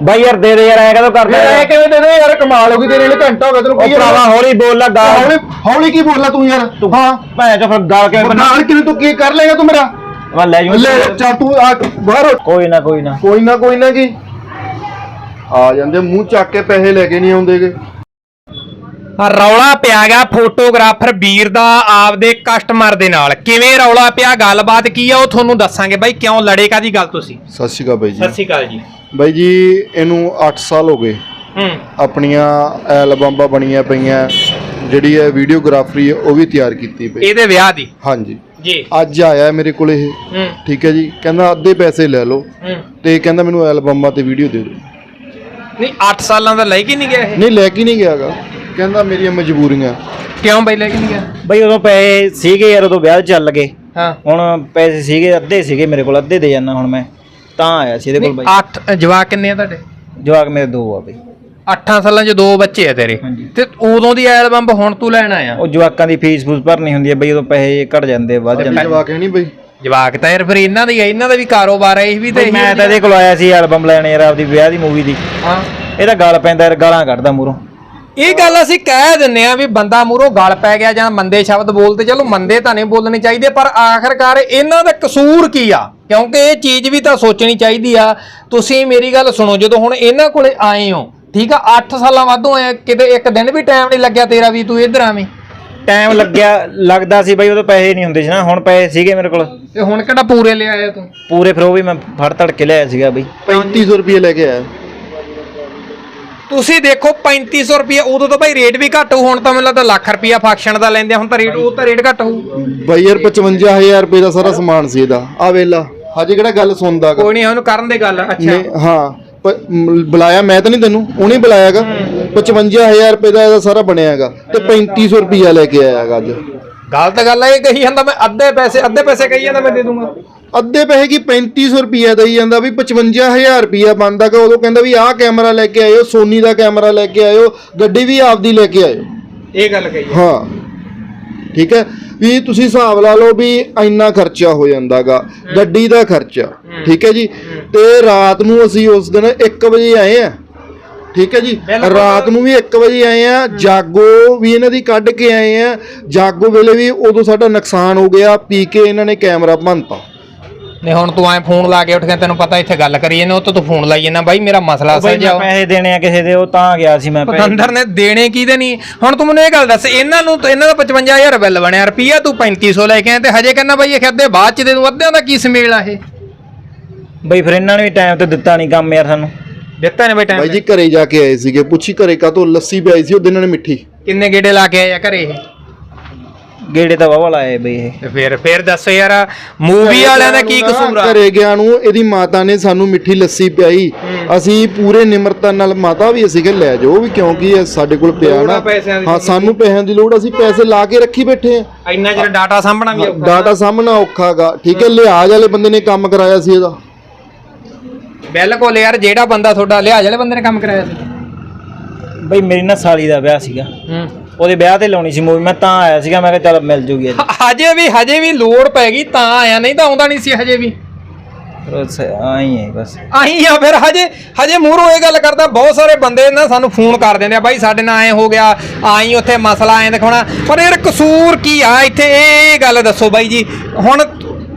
ਬਾਈ ਯਾਰ ਦੇ ਦੇ ਯਾਰ ਐ ਕਦੋਂ ਕਰਦਾ ਯਾਰ ਐ? ਕਿਵੇਂ ਦੇ ਦੇ ਯਾਰ ਕਮਾਲ ਹੋ ਗਈ ਤੇਰੇ ਲਈ ਘੰਟਾ ਹੋ ਗਿਆ ਤੈਨੂੰ ਉਹ ਕੀ ਭਰਾਵਾ ਹੌਲੀ ਬੋਲ ਲਾ ਗਾ ਹੌਲੀ ਹੌਲੀ ਕੀ ਬੋਲਦਾ ਤੂੰ ਯਾਰ? ਹਾਂ। ਭੈਣ ਚੋ ਫਿਰ ਗਾਲ ਕੇ ਨਾਲ ਕਿਵੇਂ ਤੂੰ ਕੀ ਕਰ ਲੇਗਾ ਤੂੰ ਮੇਰਾ? ਮੈਂ ਲੈ ਜੂ ਲੈ ਚੱਲ ਤੂੰ ਆ ਬਾਹਰ ਹੋ। ਕੋਈ ਨਾ ਕੋਈ ਨਾ। ਕੋਈ ਨਾ ਕੋਈ ਨਾ ਕੀ ਆ ਜਾਂਦੇ ਮੂੰਹ ਚੱਕ ਕੇ ਪੈਸੇ ਲੈ ਕੇ ਨਹੀਂ ਆਉਂਦੇਗੇ। ਆ ਰੌਲਾ ਪਿਆ ਗਿਆ ਫੋਟੋਗ੍ਰਾਫਰ ਵੀਰ ਦਾ ਆਪਦੇ ਕਸਟਮਰ ਦੇ ਨਾਲ। ਕਿਵੇਂ ਰੌਲਾ ਪਿਆ ਗੱਲਬਾਤ ਕੀ ਆ ਉਹ ਤੁਹਾਨੂੰ ਦੱਸਾਂਗੇ। ਬਾਈ ਕਿਉਂ ਲੜੇ ਕਾਦੀ ਗੱਲ ਤੁਸੀਂ? ਸਤਿ ਸ਼੍ਰੀ ਅਕਾਲ ਬਾਈ ਜੀ। ਸਤਿ ਸ਼੍ਰੀ ਅਕਾਲ ਜੀ। ਬਾਈ ਜੀ ਇਹਨੂੰ 8 ਸਾਲ ਹੋ ਗਏ। ਹੂੰ। ਆਪਣੀਆਂ ਐਲਬਮਾਂ ਬਣੀਆਂ ਪਈਆਂ ਜਿਹੜੀ ਹੈ ਵੀਡੀਓਗ੍ਰਾਫਰੀ ਹੈ ਉਹ ਵੀ ਤਿਆਰ ਕੀਤੀ ਪਈ। ਇਹਦੇ ਵਿਆਹ ਦੀ? ਹਾਂਜੀ। ਜੀ। ਅੱਜ ਆਇਆ ਮੇਰੇ ਕੋਲ ਇਹ। ਹੂੰ। ਠੀਕ ਹੈ ਜੀ। ਕਹਿੰਦਾ ਅੱਧੇ ਪੈਸੇ ਲੈ ਲਓ। ਹੂੰ। ਤੇ ਕਹਿੰਦਾ ਮੈਨੂੰ ਐਲਬਮਾਂ ਤੇ ਵੀਡੀਓ ਦੇ ਦਿਓ। ਨਹੀਂ 8 ਸਾਲਾਂ ਦਾ ਲੈ ਕੇ ਨਹੀਂ ਗਿਆ ਇਹ? ਨਹੀਂ ਲੈ ਕੇ ਨਹੀਂ ਗਿਆਗਾ ਕਹਿੰਦਾ ਮੇਰੀਆਂ ਮਜਬੂਰੀਆਂ। ਕਿਉਂ ਬਾਈ ਲੈ ਕੇ ਨਹੀਂ ਗਿਆ? ਬਈ ਉਦੋਂ ਪੈਸੇ ਸੀਗੇ ਯਾਰ ਉਦੋਂ ਵਿਆਹ ਚੱਲ ਗਏ। ਹਾਂ। ਹੁਣ ਪੈਸੇ ਸੀਗੇ ਅੱਧੇ ਸੀਗੇ ਮੇਰੇ ਕੋਲ ਅੱਧੇ ਦੇ ਜਾਣਾ ਹੁਣ ਮੈਂ। ਤਾਂ ਆਇਆ ਸੀ ਇਹਦੇ ਕੋਲ ਬਾਈ। 8 ਜਵਾਕ ਕਿੰਨੇ ਆ ਤੁਹਾਡੇ? ਜਵਾਕ ਮੇਰੇ ਦੋ ਆ ਬਈ। 8 ਸਾਲਾਂ 'ਚ ਦੋ ਬੱਚੇ ਆ ਤੇਰੇ। ਹਾਂਜੀ। ਤੇ ਉਦੋਂ ਦੀ ਐਲਬਮ ਹੁਣ ਤੂੰ ਲੈਣ ਆਇਆ? ਉਹ ਜਵਾਕਾਂ ਦੀ ਫੀਸ ਫੂਸ ਭਰਨੀ ਹੁੰਦੀ ਹੈ ਬਈ ਉਦੋਂ ਪੈਸੇ ਘਟ ਜਾਂਦੇ ਵੱਧ ਜਾਂਦੇ ਜਵਾਕ ਹੈ ਨਹੀਂ ਬਈ। ਜਵਾਕ ਤਾਂ ਯਾਰ ਫਿਰ ਇਹਨਾਂ ਦੀ ਆ, ਇਹਨਾਂ ਦਾ ਵੀ ਕਾਰੋਬਾਰ ਹੈ ਇਹ ਵੀ ਤੇ ਬਈ ਮੈਂ ਤਾਂ ਇਹਦੇ ਕੋਲ ਆਇਆ ਸੀ ਐਲਬਮ ਲੈਣ ਯਾਰ ਆਪਦੀ ਵਿਆਹ ਦੀ ਮੂਵੀ ਦੀ। ਹਾਂ। ਇਹਦਾ ਗਾਲ ਪੈਂਦਾ ਯਾਰ ਗਾਲਾਂ ਕੱਢਦਾ ਮੂਰੋਂ ਇਹ ਗੱਲ ਅਸੀਂ ਕਹਿ ਦਿੰਨੇ ਆ ਵੀ ਬੰਦਾ ਮੂਰੋਂ ਗਲ ਪੈ ਗਿਆ ਜਾਂ ਮੰਦੇ ਸ਼ਬਦ ਬੋਲਦੇ ਚਲੋ ਮੰਦੇ ਤਾਂ ਨਹੀਂ ਬੋਲਣੇ ਚਾਹੀਦੇ ਪਰ ਆਖਰਕਾਰ ਇਹਨਾਂ ਦਾ ਕਸੂਰ ਕੀ ਆ? ਕਿਉਂਕਿ ਇਹ ਚੀਜ਼ ਵੀ ਤਾਂ ਸੋਚਣੀ ਚਾਹੀਦੀ ਆ। ਤੁਸੀਂ ਮੇਰੀ ਗੱਲ ਸੁਣੋ ਜਦੋਂ ਹੁਣ ਇਹਨਾਂ ਕੋਲੇ ਆਏ ਹੋ ਠੀਕ ਆ 8 ਸਾਲਾਂ ਵਾਧੋਂ ਆਏ ਕਿਤੇ ਇੱਕ ਦਿਨ ਵੀ ਟਾਈਮ ਨਹੀਂ ਲੱਗਿਆ ਤੇਰਾ ਵੀ ਤੂੰ ਇੱਧਰ ਆਵੇਂ। ਟਾਈਮ ਲੱਗਿਆ ਲੱਗਦਾ ਸੀ ਬਈ ਉਦੋਂ ਪੈਸੇ ਨਹੀਂ ਹੁੰਦੇ ਸੀ ਨਾ ਹੁਣ ਪੈਸੇ ਸੀਗੇ ਮੇਰੇ ਕੋਲ। ਤੇ ਹੁਣ ਕਿਹੜਾ ਪੂਰੇ ਲੈ ਆਇਆ ਤੂੰ? ਪੂਰੇ ਫਿਰ ਉਹ ਵੀ ਮੈਂ ਫੜ ਤੜ ਕੇ ਲਿਆਇਆ ਸੀਗਾ ਬਈ। 3500 ਰੁਪਏ ਲੈ ਕੇ ਆਇਆ। ਤੁਸੀਂ ਦੇਖੋ 3500 ਰੁਪਏ ਉਦੋਂ ਤਾਂ ਭਾਈ ਰੇਟ ਵੀ ਘੱਟ ਹੋਊ ਹੁਣ ਤਾਂ ਮੈਨੂੰ ਲੱਗਦਾ ਲੱਖ ਰੁਪਿਆ ਫੰਕਸ਼ਨ ਦਾ ਲੈਂਦੇ ਆ, ਹੁਣ ਤਾਂ ਰੇਟ ਉਹ ਤਾਂ ਰੇਟ ਘੱਟ ਹੋਊ। ਬਾਈ ਯਾਰ 55000 ਰੁਪਏ ਦਾ ਸਾਰਾ ਸਮਾਨ ਸੀ ਇਹਦਾ। ਆ ਵੇਲਾ ਹਜੇ ਕਿਹੜਾ ਗੱਲ ਸੁਣਦਾ ਗਾ? ਕੋਈ ਨਹੀਂ ਉਹਨੂੰ ਕਰਨ ਦੇ ਗੱਲ ਅੱਛਾ। ਨਹੀਂ ਹਾਂ ਪ- ਮ- ਬੁਲਾਇਆ ਮੈਂ ਤਾਂ ਨਹੀਂ ਤੈਨੂੰ ਉਹਨੇ ਬੁਲਾਇਆਗਾ 55000 ਰੁਪਏ ਦਾ ਇਹਦਾ ਸਾਰਾ ਬਣਿਆਗਾ ਤੇ 3500 ਰੁਪਿਆ ਲੈ ਕੇ ਆਇਆਗਾ ਅੱਜ। ਗਲਤ ਗੱਲ ਹੈ ਇਹ ਕਹੀ ਜਾਂਦਾ ਮੈਂ ਅੱਧੇ ਪੈਸੇ ਅੱਧੇ ਪੈਸੇ ਕਹੀ ਜਾਂਦਾ ਮੈਂ ਦੇ ਦੂੰਗਾ। ਅੱਧੇ ਪੈਸੇ ਕੀ 3500 ਰੁਪਿਆ ਦਈ ਜਾਂਦਾ ਵੀ 55000 ਰੁਪਿਆ ਬਣਦਾਗਾ ਉਦੋਂ ਕਹਿੰਦਾ ਵੀ ਆਹ ਕੈਮਰਾ ਲੈ ਕੇ ਆਇਓ ਸੋਨੀ ਦਾ ਕੈਮਰਾ ਲੈ ਕੇ ਆਇਓ ਗੱਡੀ ਵੀ ਆਪਦੀ ਲੈ ਕੇ ਆਇਓ। ਇਹ ਗੱਲ ਕਹੀ ਹਾਂ। ਠੀਕ ਹੈ? ਵੀ ਤੁਸੀਂ ਹਿਸਾਬ ਲਾ ਲਓ ਵੀ ਇੰਨਾ ਖਰਚਾ ਹੋ ਜਾਂਦਾਗਾ ਗੱਡੀ ਦਾ ਖਰਚਾ। ਠੀਕ ਹੈ ਜੀ? ਤੇ ਰਾਤ ਨੂੰ ਅਸੀਂ ਉਸ ਦਿਨ 1 ਵਜੇ ਆਏ ਆ। ਠੀਕ ਹੈ ਜੀ। ਰਾਤ ਨੂੰ ਵੀ 1 ਵਜੇ ਆਏ ਆ। ਜਾਗੋ ਵੀ ਇਹਨਾਂ ਦੀ ਕੱਢ ਕੇ ਆਏ ਆ। ਜਾਗੋ ਵੇਲੇ ਵੀ ਉਦੋਂ ਸਾਡਾ ਨੁਕਸਾਨ ਹੋ ਗਿਆ ਪੀ ਕੇ ਇਹਨਾਂ ਨੇ ਕੈਮਰਾ ਭੰਨਤਾ। ਨਹੀਂ ਹੁਣ ਤੂੰ ਐ ਫੋਨ ਲਾ ਕੇ ਉੱਠ ਗਿਆ ਤੈਨੂੰ ਪਤਾ ਇੱਥੇ ਗੱਲ ਕਰੀ ਇਹਨੇ ਉਹ ਤੋਂ ਤੂੰ ਫੋਨ ਲਾਈ ਜਾਂਦਾ ਬਾਈ ਮੇਰਾ ਮਸਲਾ ਬਈ ਮੈਂ ਪੈਸੇ ਦੇਣੇ ਆ ਕਿਸੇ ਦੇ ਉਹ ਤਾਂ ਗਿਆ ਸੀ ਮੈਂ ਪੈਸੇ। ਪਤੰਦਰ ਨੇ ਦੇਣੇ ਕਿਹਦੇ ਨਹੀਂ? ਹੁਣ ਤੂੰ ਮੈਨੂੰ ਇਹ ਗੱਲ ਦੱਸ ਇਹਨਾਂ ਨੂੰ ਤਾਂ ਇਹਨਾਂ ਦਾ 55000 ਬਿੱਲ ਬਣਿਆ ਰੁਪਈਆ ਤੂੰ 3500 ਲੈ ਕੇ ਆਇਆ ਤੇ ਹਜੇ ਕਹਿੰਦਾ ਬਾਈ ਇਹ ਅੱਧੇ ਬਾਅਦ ਚ ਦੇ ਦੂੰ ਅੱਧਿਆਂ ਦਾ ਕੀ ਸਮੇਲ ਆ ਇਹ? ਬਈ ਫਿਰ ਇਹਨਾਂ ਨੇ ਵੀ ਟਾਈਮ ਤੇ ਦਿੱਤਾ ਨਹੀਂ ਕੰਮ ਯਾਰ ਸਾਨੂੰ। ਦਿੱਤਾ ਨੇ ਬਾਈ ਬਾਈ ਟਾਈਮ ਜੀ ਘਰੇ ਜਾ ਕੇ ਆਏ ਸੀਗੇ ਪੁੱਛੀ ਘਰੇ ਕਾ ਤੋਂ ਲੱਸੀ ਪਿਆਈ ਸੀ ਉਹ ਦਿਨ ਨੇ ਮਿੱਠੀ। ਕਿੰਨੇ ਗੇੜੇ ਲਾ ਕੇ ਆਇਆ ਘਰੇ ਇਹ? ਗੇੜੇ ਤਾਂ ਵਾਵਾ ਲਾਏ ਬਈ ਇਹ। ਤੇ ਫਿਰ ਫਿਰ ਦੱਸ ਯਾਰ ਮੂਵੀ ਵਾਲਿਆਂ ਦਾ ਕੀ ਕਸੂਰ ਆ? ਘਰੇ ਗਿਆ ਨੂੰ ਇਹਦੀ ਮਾਤਾ ਨੇ ਸਾਨੂੰ ਮਿੱਠੀ ਲੱਸੀ ਪਿਆਈ। ਅਸੀਂ ਪੂਰੇ ਨਿਮਰਤਾ ਨਾਲ ਮਾਤਾ ਵੀ ਅਸੀਂ ਕਿ ਲੈ ਜਾਓ ਵੀ ਕਿਉਂਕਿ ਇਹ ਸਾਡੇ ਕੋਲ ਪਿਆ ਨਾ। ਹਾਂ ਸਾਨੂੰ ਪੈਸਿਆਂ ਦੀ ਲੋੜ ਅਸੀਂ ਪੈਸੇ ਲਾ ਕੇ ਰੱਖੀ ਬੈਠੇ ਆ। ਇੰਨਾ ਜਿਹੜਾ ਡਾਟਾ ਸਾਂਭਣਾ ਵੀ ਔਖਾ। ਡਾਟਾ ਸਾਹਮਣਾ ਔਖਾਗਾ ਠੀਕ ਹੈ ਲਿਹਾਜ਼ ਵਾਲੇ ਬੰਦੇ ਨੇ ਕੰਮ ਕਰਾਇਆ ਸੀ ਇਹਦਾ। ਬਿਲਕੁਲ ਯਾਰ ਜਿਹੜਾ ਬੰਦਾ ਤੁਹਾਡਾ ਲਿਹਾਜ਼ ਵਾਲੇ ਬੰਦੇ ਨੇ ਕੰਮ ਕਰਾਇਆ ਸੀ। ਬਈ ਮੇਰੀ ਨਾ ਸਾਲੀ ਦਾ ਵਿਆਹ ਸੀਗਾ। ਹੂੰ। ਉਹਦੇ ਵਿਆਹ ਤੇ ਲਾਉਣੀ ਸੀ ਮੂਵੀ ਮੈਂ ਤਾਂ ਆਇਆ ਸੀਗਾ ਮੈਂ ਕਿਹਾ ਚੱਲ ਮਿਲ ਜੂਗੀ ਅੱਜ ਹਜੇ ਵੀ ਹਜੇ ਵੀ ਲੋੜ ਪੈ ਗਈ ਤਾਂ ਆਇਆ ਨਹੀਂ ਤਾਂ ਆਉਂਦਾ ਨਹੀਂ ਸੀ ਹਜੇ ਵੀ। ਬਸ ਆਈ ਹੈ ਬਸ। ਆਹੀਂ ਆ ਫਿਰ ਹਜੇ ਹਜੇ ਮੂਹਰੋਂ ਇਹ ਗੱਲ ਕਰਦਾ ਬਹੁਤ ਸਾਰੇ ਬੰਦੇ ਨਾ ਸਾਨੂੰ ਫੋਨ ਕਰ ਦਿੰਦੇ ਆ ਬਾਈ ਸਾਡੇ ਨਾਲ ਐ ਹੋ ਗਿਆ ਆਈ ਉੱਥੇ ਮਸਲਾ ਐ ਦਿਖਾਉਣਾ। ਪਰ ਯਾਰ ਕਸੂਰ ਕੀ ਆ ਇੱਥੇ ਇਹ ਗੱਲ ਦੱਸੋ ਬਾਈ ਜੀ ਹੁਣ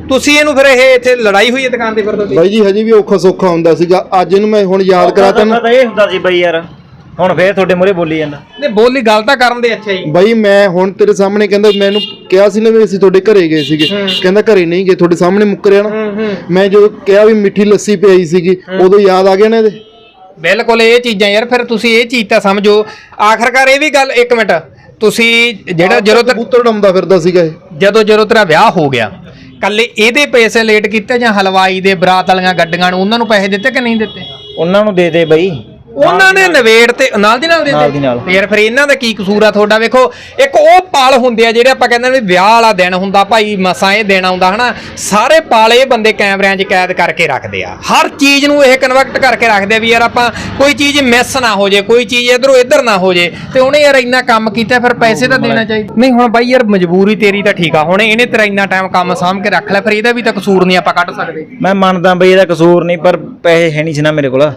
ਤੁਸੀਂ ਇਹਨੂੰ ਫਿਰ ਇਹ ਇੱਥੇ ਲੜਾਈ ਹੋਈ ਹੈ ਦੁਕਾਨ ਤੇ ਫਿਰ ਤੁਹਾਡੀ ਬਾਈ ਜੀ ਹਜੇ ਵੀ ਔਖਾ ਸੌਖਾ ਹੁੰਦਾ ਸੀਗਾ ਅੱਜ ਇਹਨੂੰ ਮੈਂ ਹੁਣ ਯਾਦ ਕਰਾਤਾ ਨਾ। ਤਾਂ ਇਹ ਹੁੰਦਾ ਸੀ ਬਈ ਯਾਰ। ਹੁਣ ਫੇਰ ਤੁਹਾਡੇ ਮੂਹਰੇ ਬੋਲੀ ਜਾਂਦਾ। ਨੇ ਬੋਲੀ ਗੱਲ ਤਾਂ ਕਰਨ ਦੇ ਅੱਛਾ ਜੀ ਬਾਈ ਮੈਂ ਹੁਣ ਤੇਰੇ ਸਾਹਮਣੇ ਕਹਿੰਦਾ ਮੈਨੂੰ ਕਿਹਾ ਸੀ ਨਾ ਵੀ ਅਸੀਂ ਤੁਹਾਡੇ ਘਰੇ ਗਏ ਸੀਗੇ। ਕਹਿੰਦਾ ਘਰੇ ਨਹੀਂ ਗਏ ਤੁਹਾਡੇ ਸਾਹਮਣੇ ਮੁੱਕਰਿਆ ਨਾ। ਮੈਂ ਜਦੋਂ ਕਿਹਾ ਵੀ ਮਿੱਠੀ ਲੱਸੀ ਪਿਆਈ ਸੀਗੀ ਉਦੋਂ ਯਾਦ ਆ ਗਿਆ ਨਾ ਇਹਦੇ। ਬਿਲਕੁਲ ਇਹ ਚੀਜ਼ਾਂ ਯਾਰ ਫਿਰ ਤੁਸੀਂ ਇਹ ਚੀਜ਼ ਤਾਂ ਸਮਝੋ। ਆਖਰਕਾਰ ਇਹ ਵੀ ਗੱਲ ਇੱਕ ਮਿੰਟ। ਤੁਸੀਂ ਜਿਹੜਾ ਜਦੋਂ ਤੱਕ ਕਬੂਤਰ ਡੰਦਾ ਫਿਰਦਾ ਸੀਗਾ ਇਹ। ਜਦੋਂ ਜਦੋਂ ਤੇਰਾ ਵਿਆਹ ਹੋ ਗਿਆ ਕੱਲੇ ਇਹਦੇ ਪੈਸੇ ਲੇਟ ਕੀਤੇ ਜਾਂ ਹਲਵਾਈ ਦੇ ਬਰਾਤ ਵਾਲੀਆਂ ਗੱਡੀਆਂ ਨੂੰ ਉਹਨਾਂ ਨੂੰ ਪੈਸੇ ਦਿੱਤੇ ਕਿ ਨਹੀਂ ਦਿੱਤੇ? ਉਹਨਾਂ ਨੂੰ ਦੇ ਦੇ ਬਈ। ਉਹਨਾਂ ਨੇ ਨਵੇੜ ਤੇ ਨਾਲ ਦੀ ਨਾਲ ਦੇ ਨਾਲ ਦੀ ਨਾਲ। ਤੇ ਯਾਰ ਫਿਰ ਇਹਨਾਂ ਦਾ ਕੀ ਕਸੂਰ ਆ ਤੁਹਾਡਾ? ਵੇਖੋ ਇੱਕ ਉਹ ਪਾਲ ਹੁੰਦੇ ਆ ਜਿਹੜੇ ਆਪਾਂ ਕਹਿੰਦੇ ਨੇ ਵੀ ਵਿਆਹ ਵਾਲਾ ਦਿਨ ਹੁੰਦਾ ਭਾਈ ਮਸਾਂ ਇਹ ਦਿਨ ਆਉਂਦਾ ਹਨਾ? ਸਾਰੇ ਪਾਲ ਇਹ ਬੰਦੇ ਕੈਮਰਿਆਂ 'ਚ ਕੈਦ ਕਰਕੇ ਰੱਖਦੇ ਆ। ਹਰ ਚੀਜ਼ ਨੂੰ ਇਹ ਕਨਵਰਟ ਕਰਕੇ ਰੱਖਦੇ ਆ ਵੀ ਯਾਰ ਆਪਾਂ ਕੋਈ ਚੀਜ਼ ਮਿਸ ਨਾ ਹੋ ਜੇ ਕੋਈ ਚੀਜ਼ ਇਧਰੋਂ ਇੱਧਰ ਨਾ ਹੋ ਜੇ। ਤੇ ਉਹਨੇ ਯਾਰ ਇੰਨਾ ਕੰਮ ਕੀਤਾ ਫਿਰ ਪੈਸੇ ਤਾਂ ਦੇਣਾ ਚਾਹੀਦਾ ਨਹੀਂ ਹੁਣ ਬਾਈ ਯਾਰ ਮਜਬੂਰੀ ਤੇਰੀ ਤਾਂ ਠੀਕ ਆ। ਹੁਣ ਇਹਨੇ ਤੇਰਾ ਇੰਨਾ ਟਾਈਮ ਕੰਮ ਸਾਂਭ ਕੇ ਰੱਖ ਲਿਆ ਫਿਰ ਇਹਦਾ ਵੀ ਤਾਂ ਕਸੂਰ ਨਹੀਂ ਆਪਾਂ ਕੱਢ ਸਕਦੇ। ਮੈਂ ਮੰਨਦਾ ਬਈ ਇਹਦਾ ਕਸੂਰ ਨਹੀਂ ਪਰ ਪੈਸੇ ਹੈ ਨਹੀਂ ਸੀ ਨਾ ਮੇਰੇ ਕੋਲ।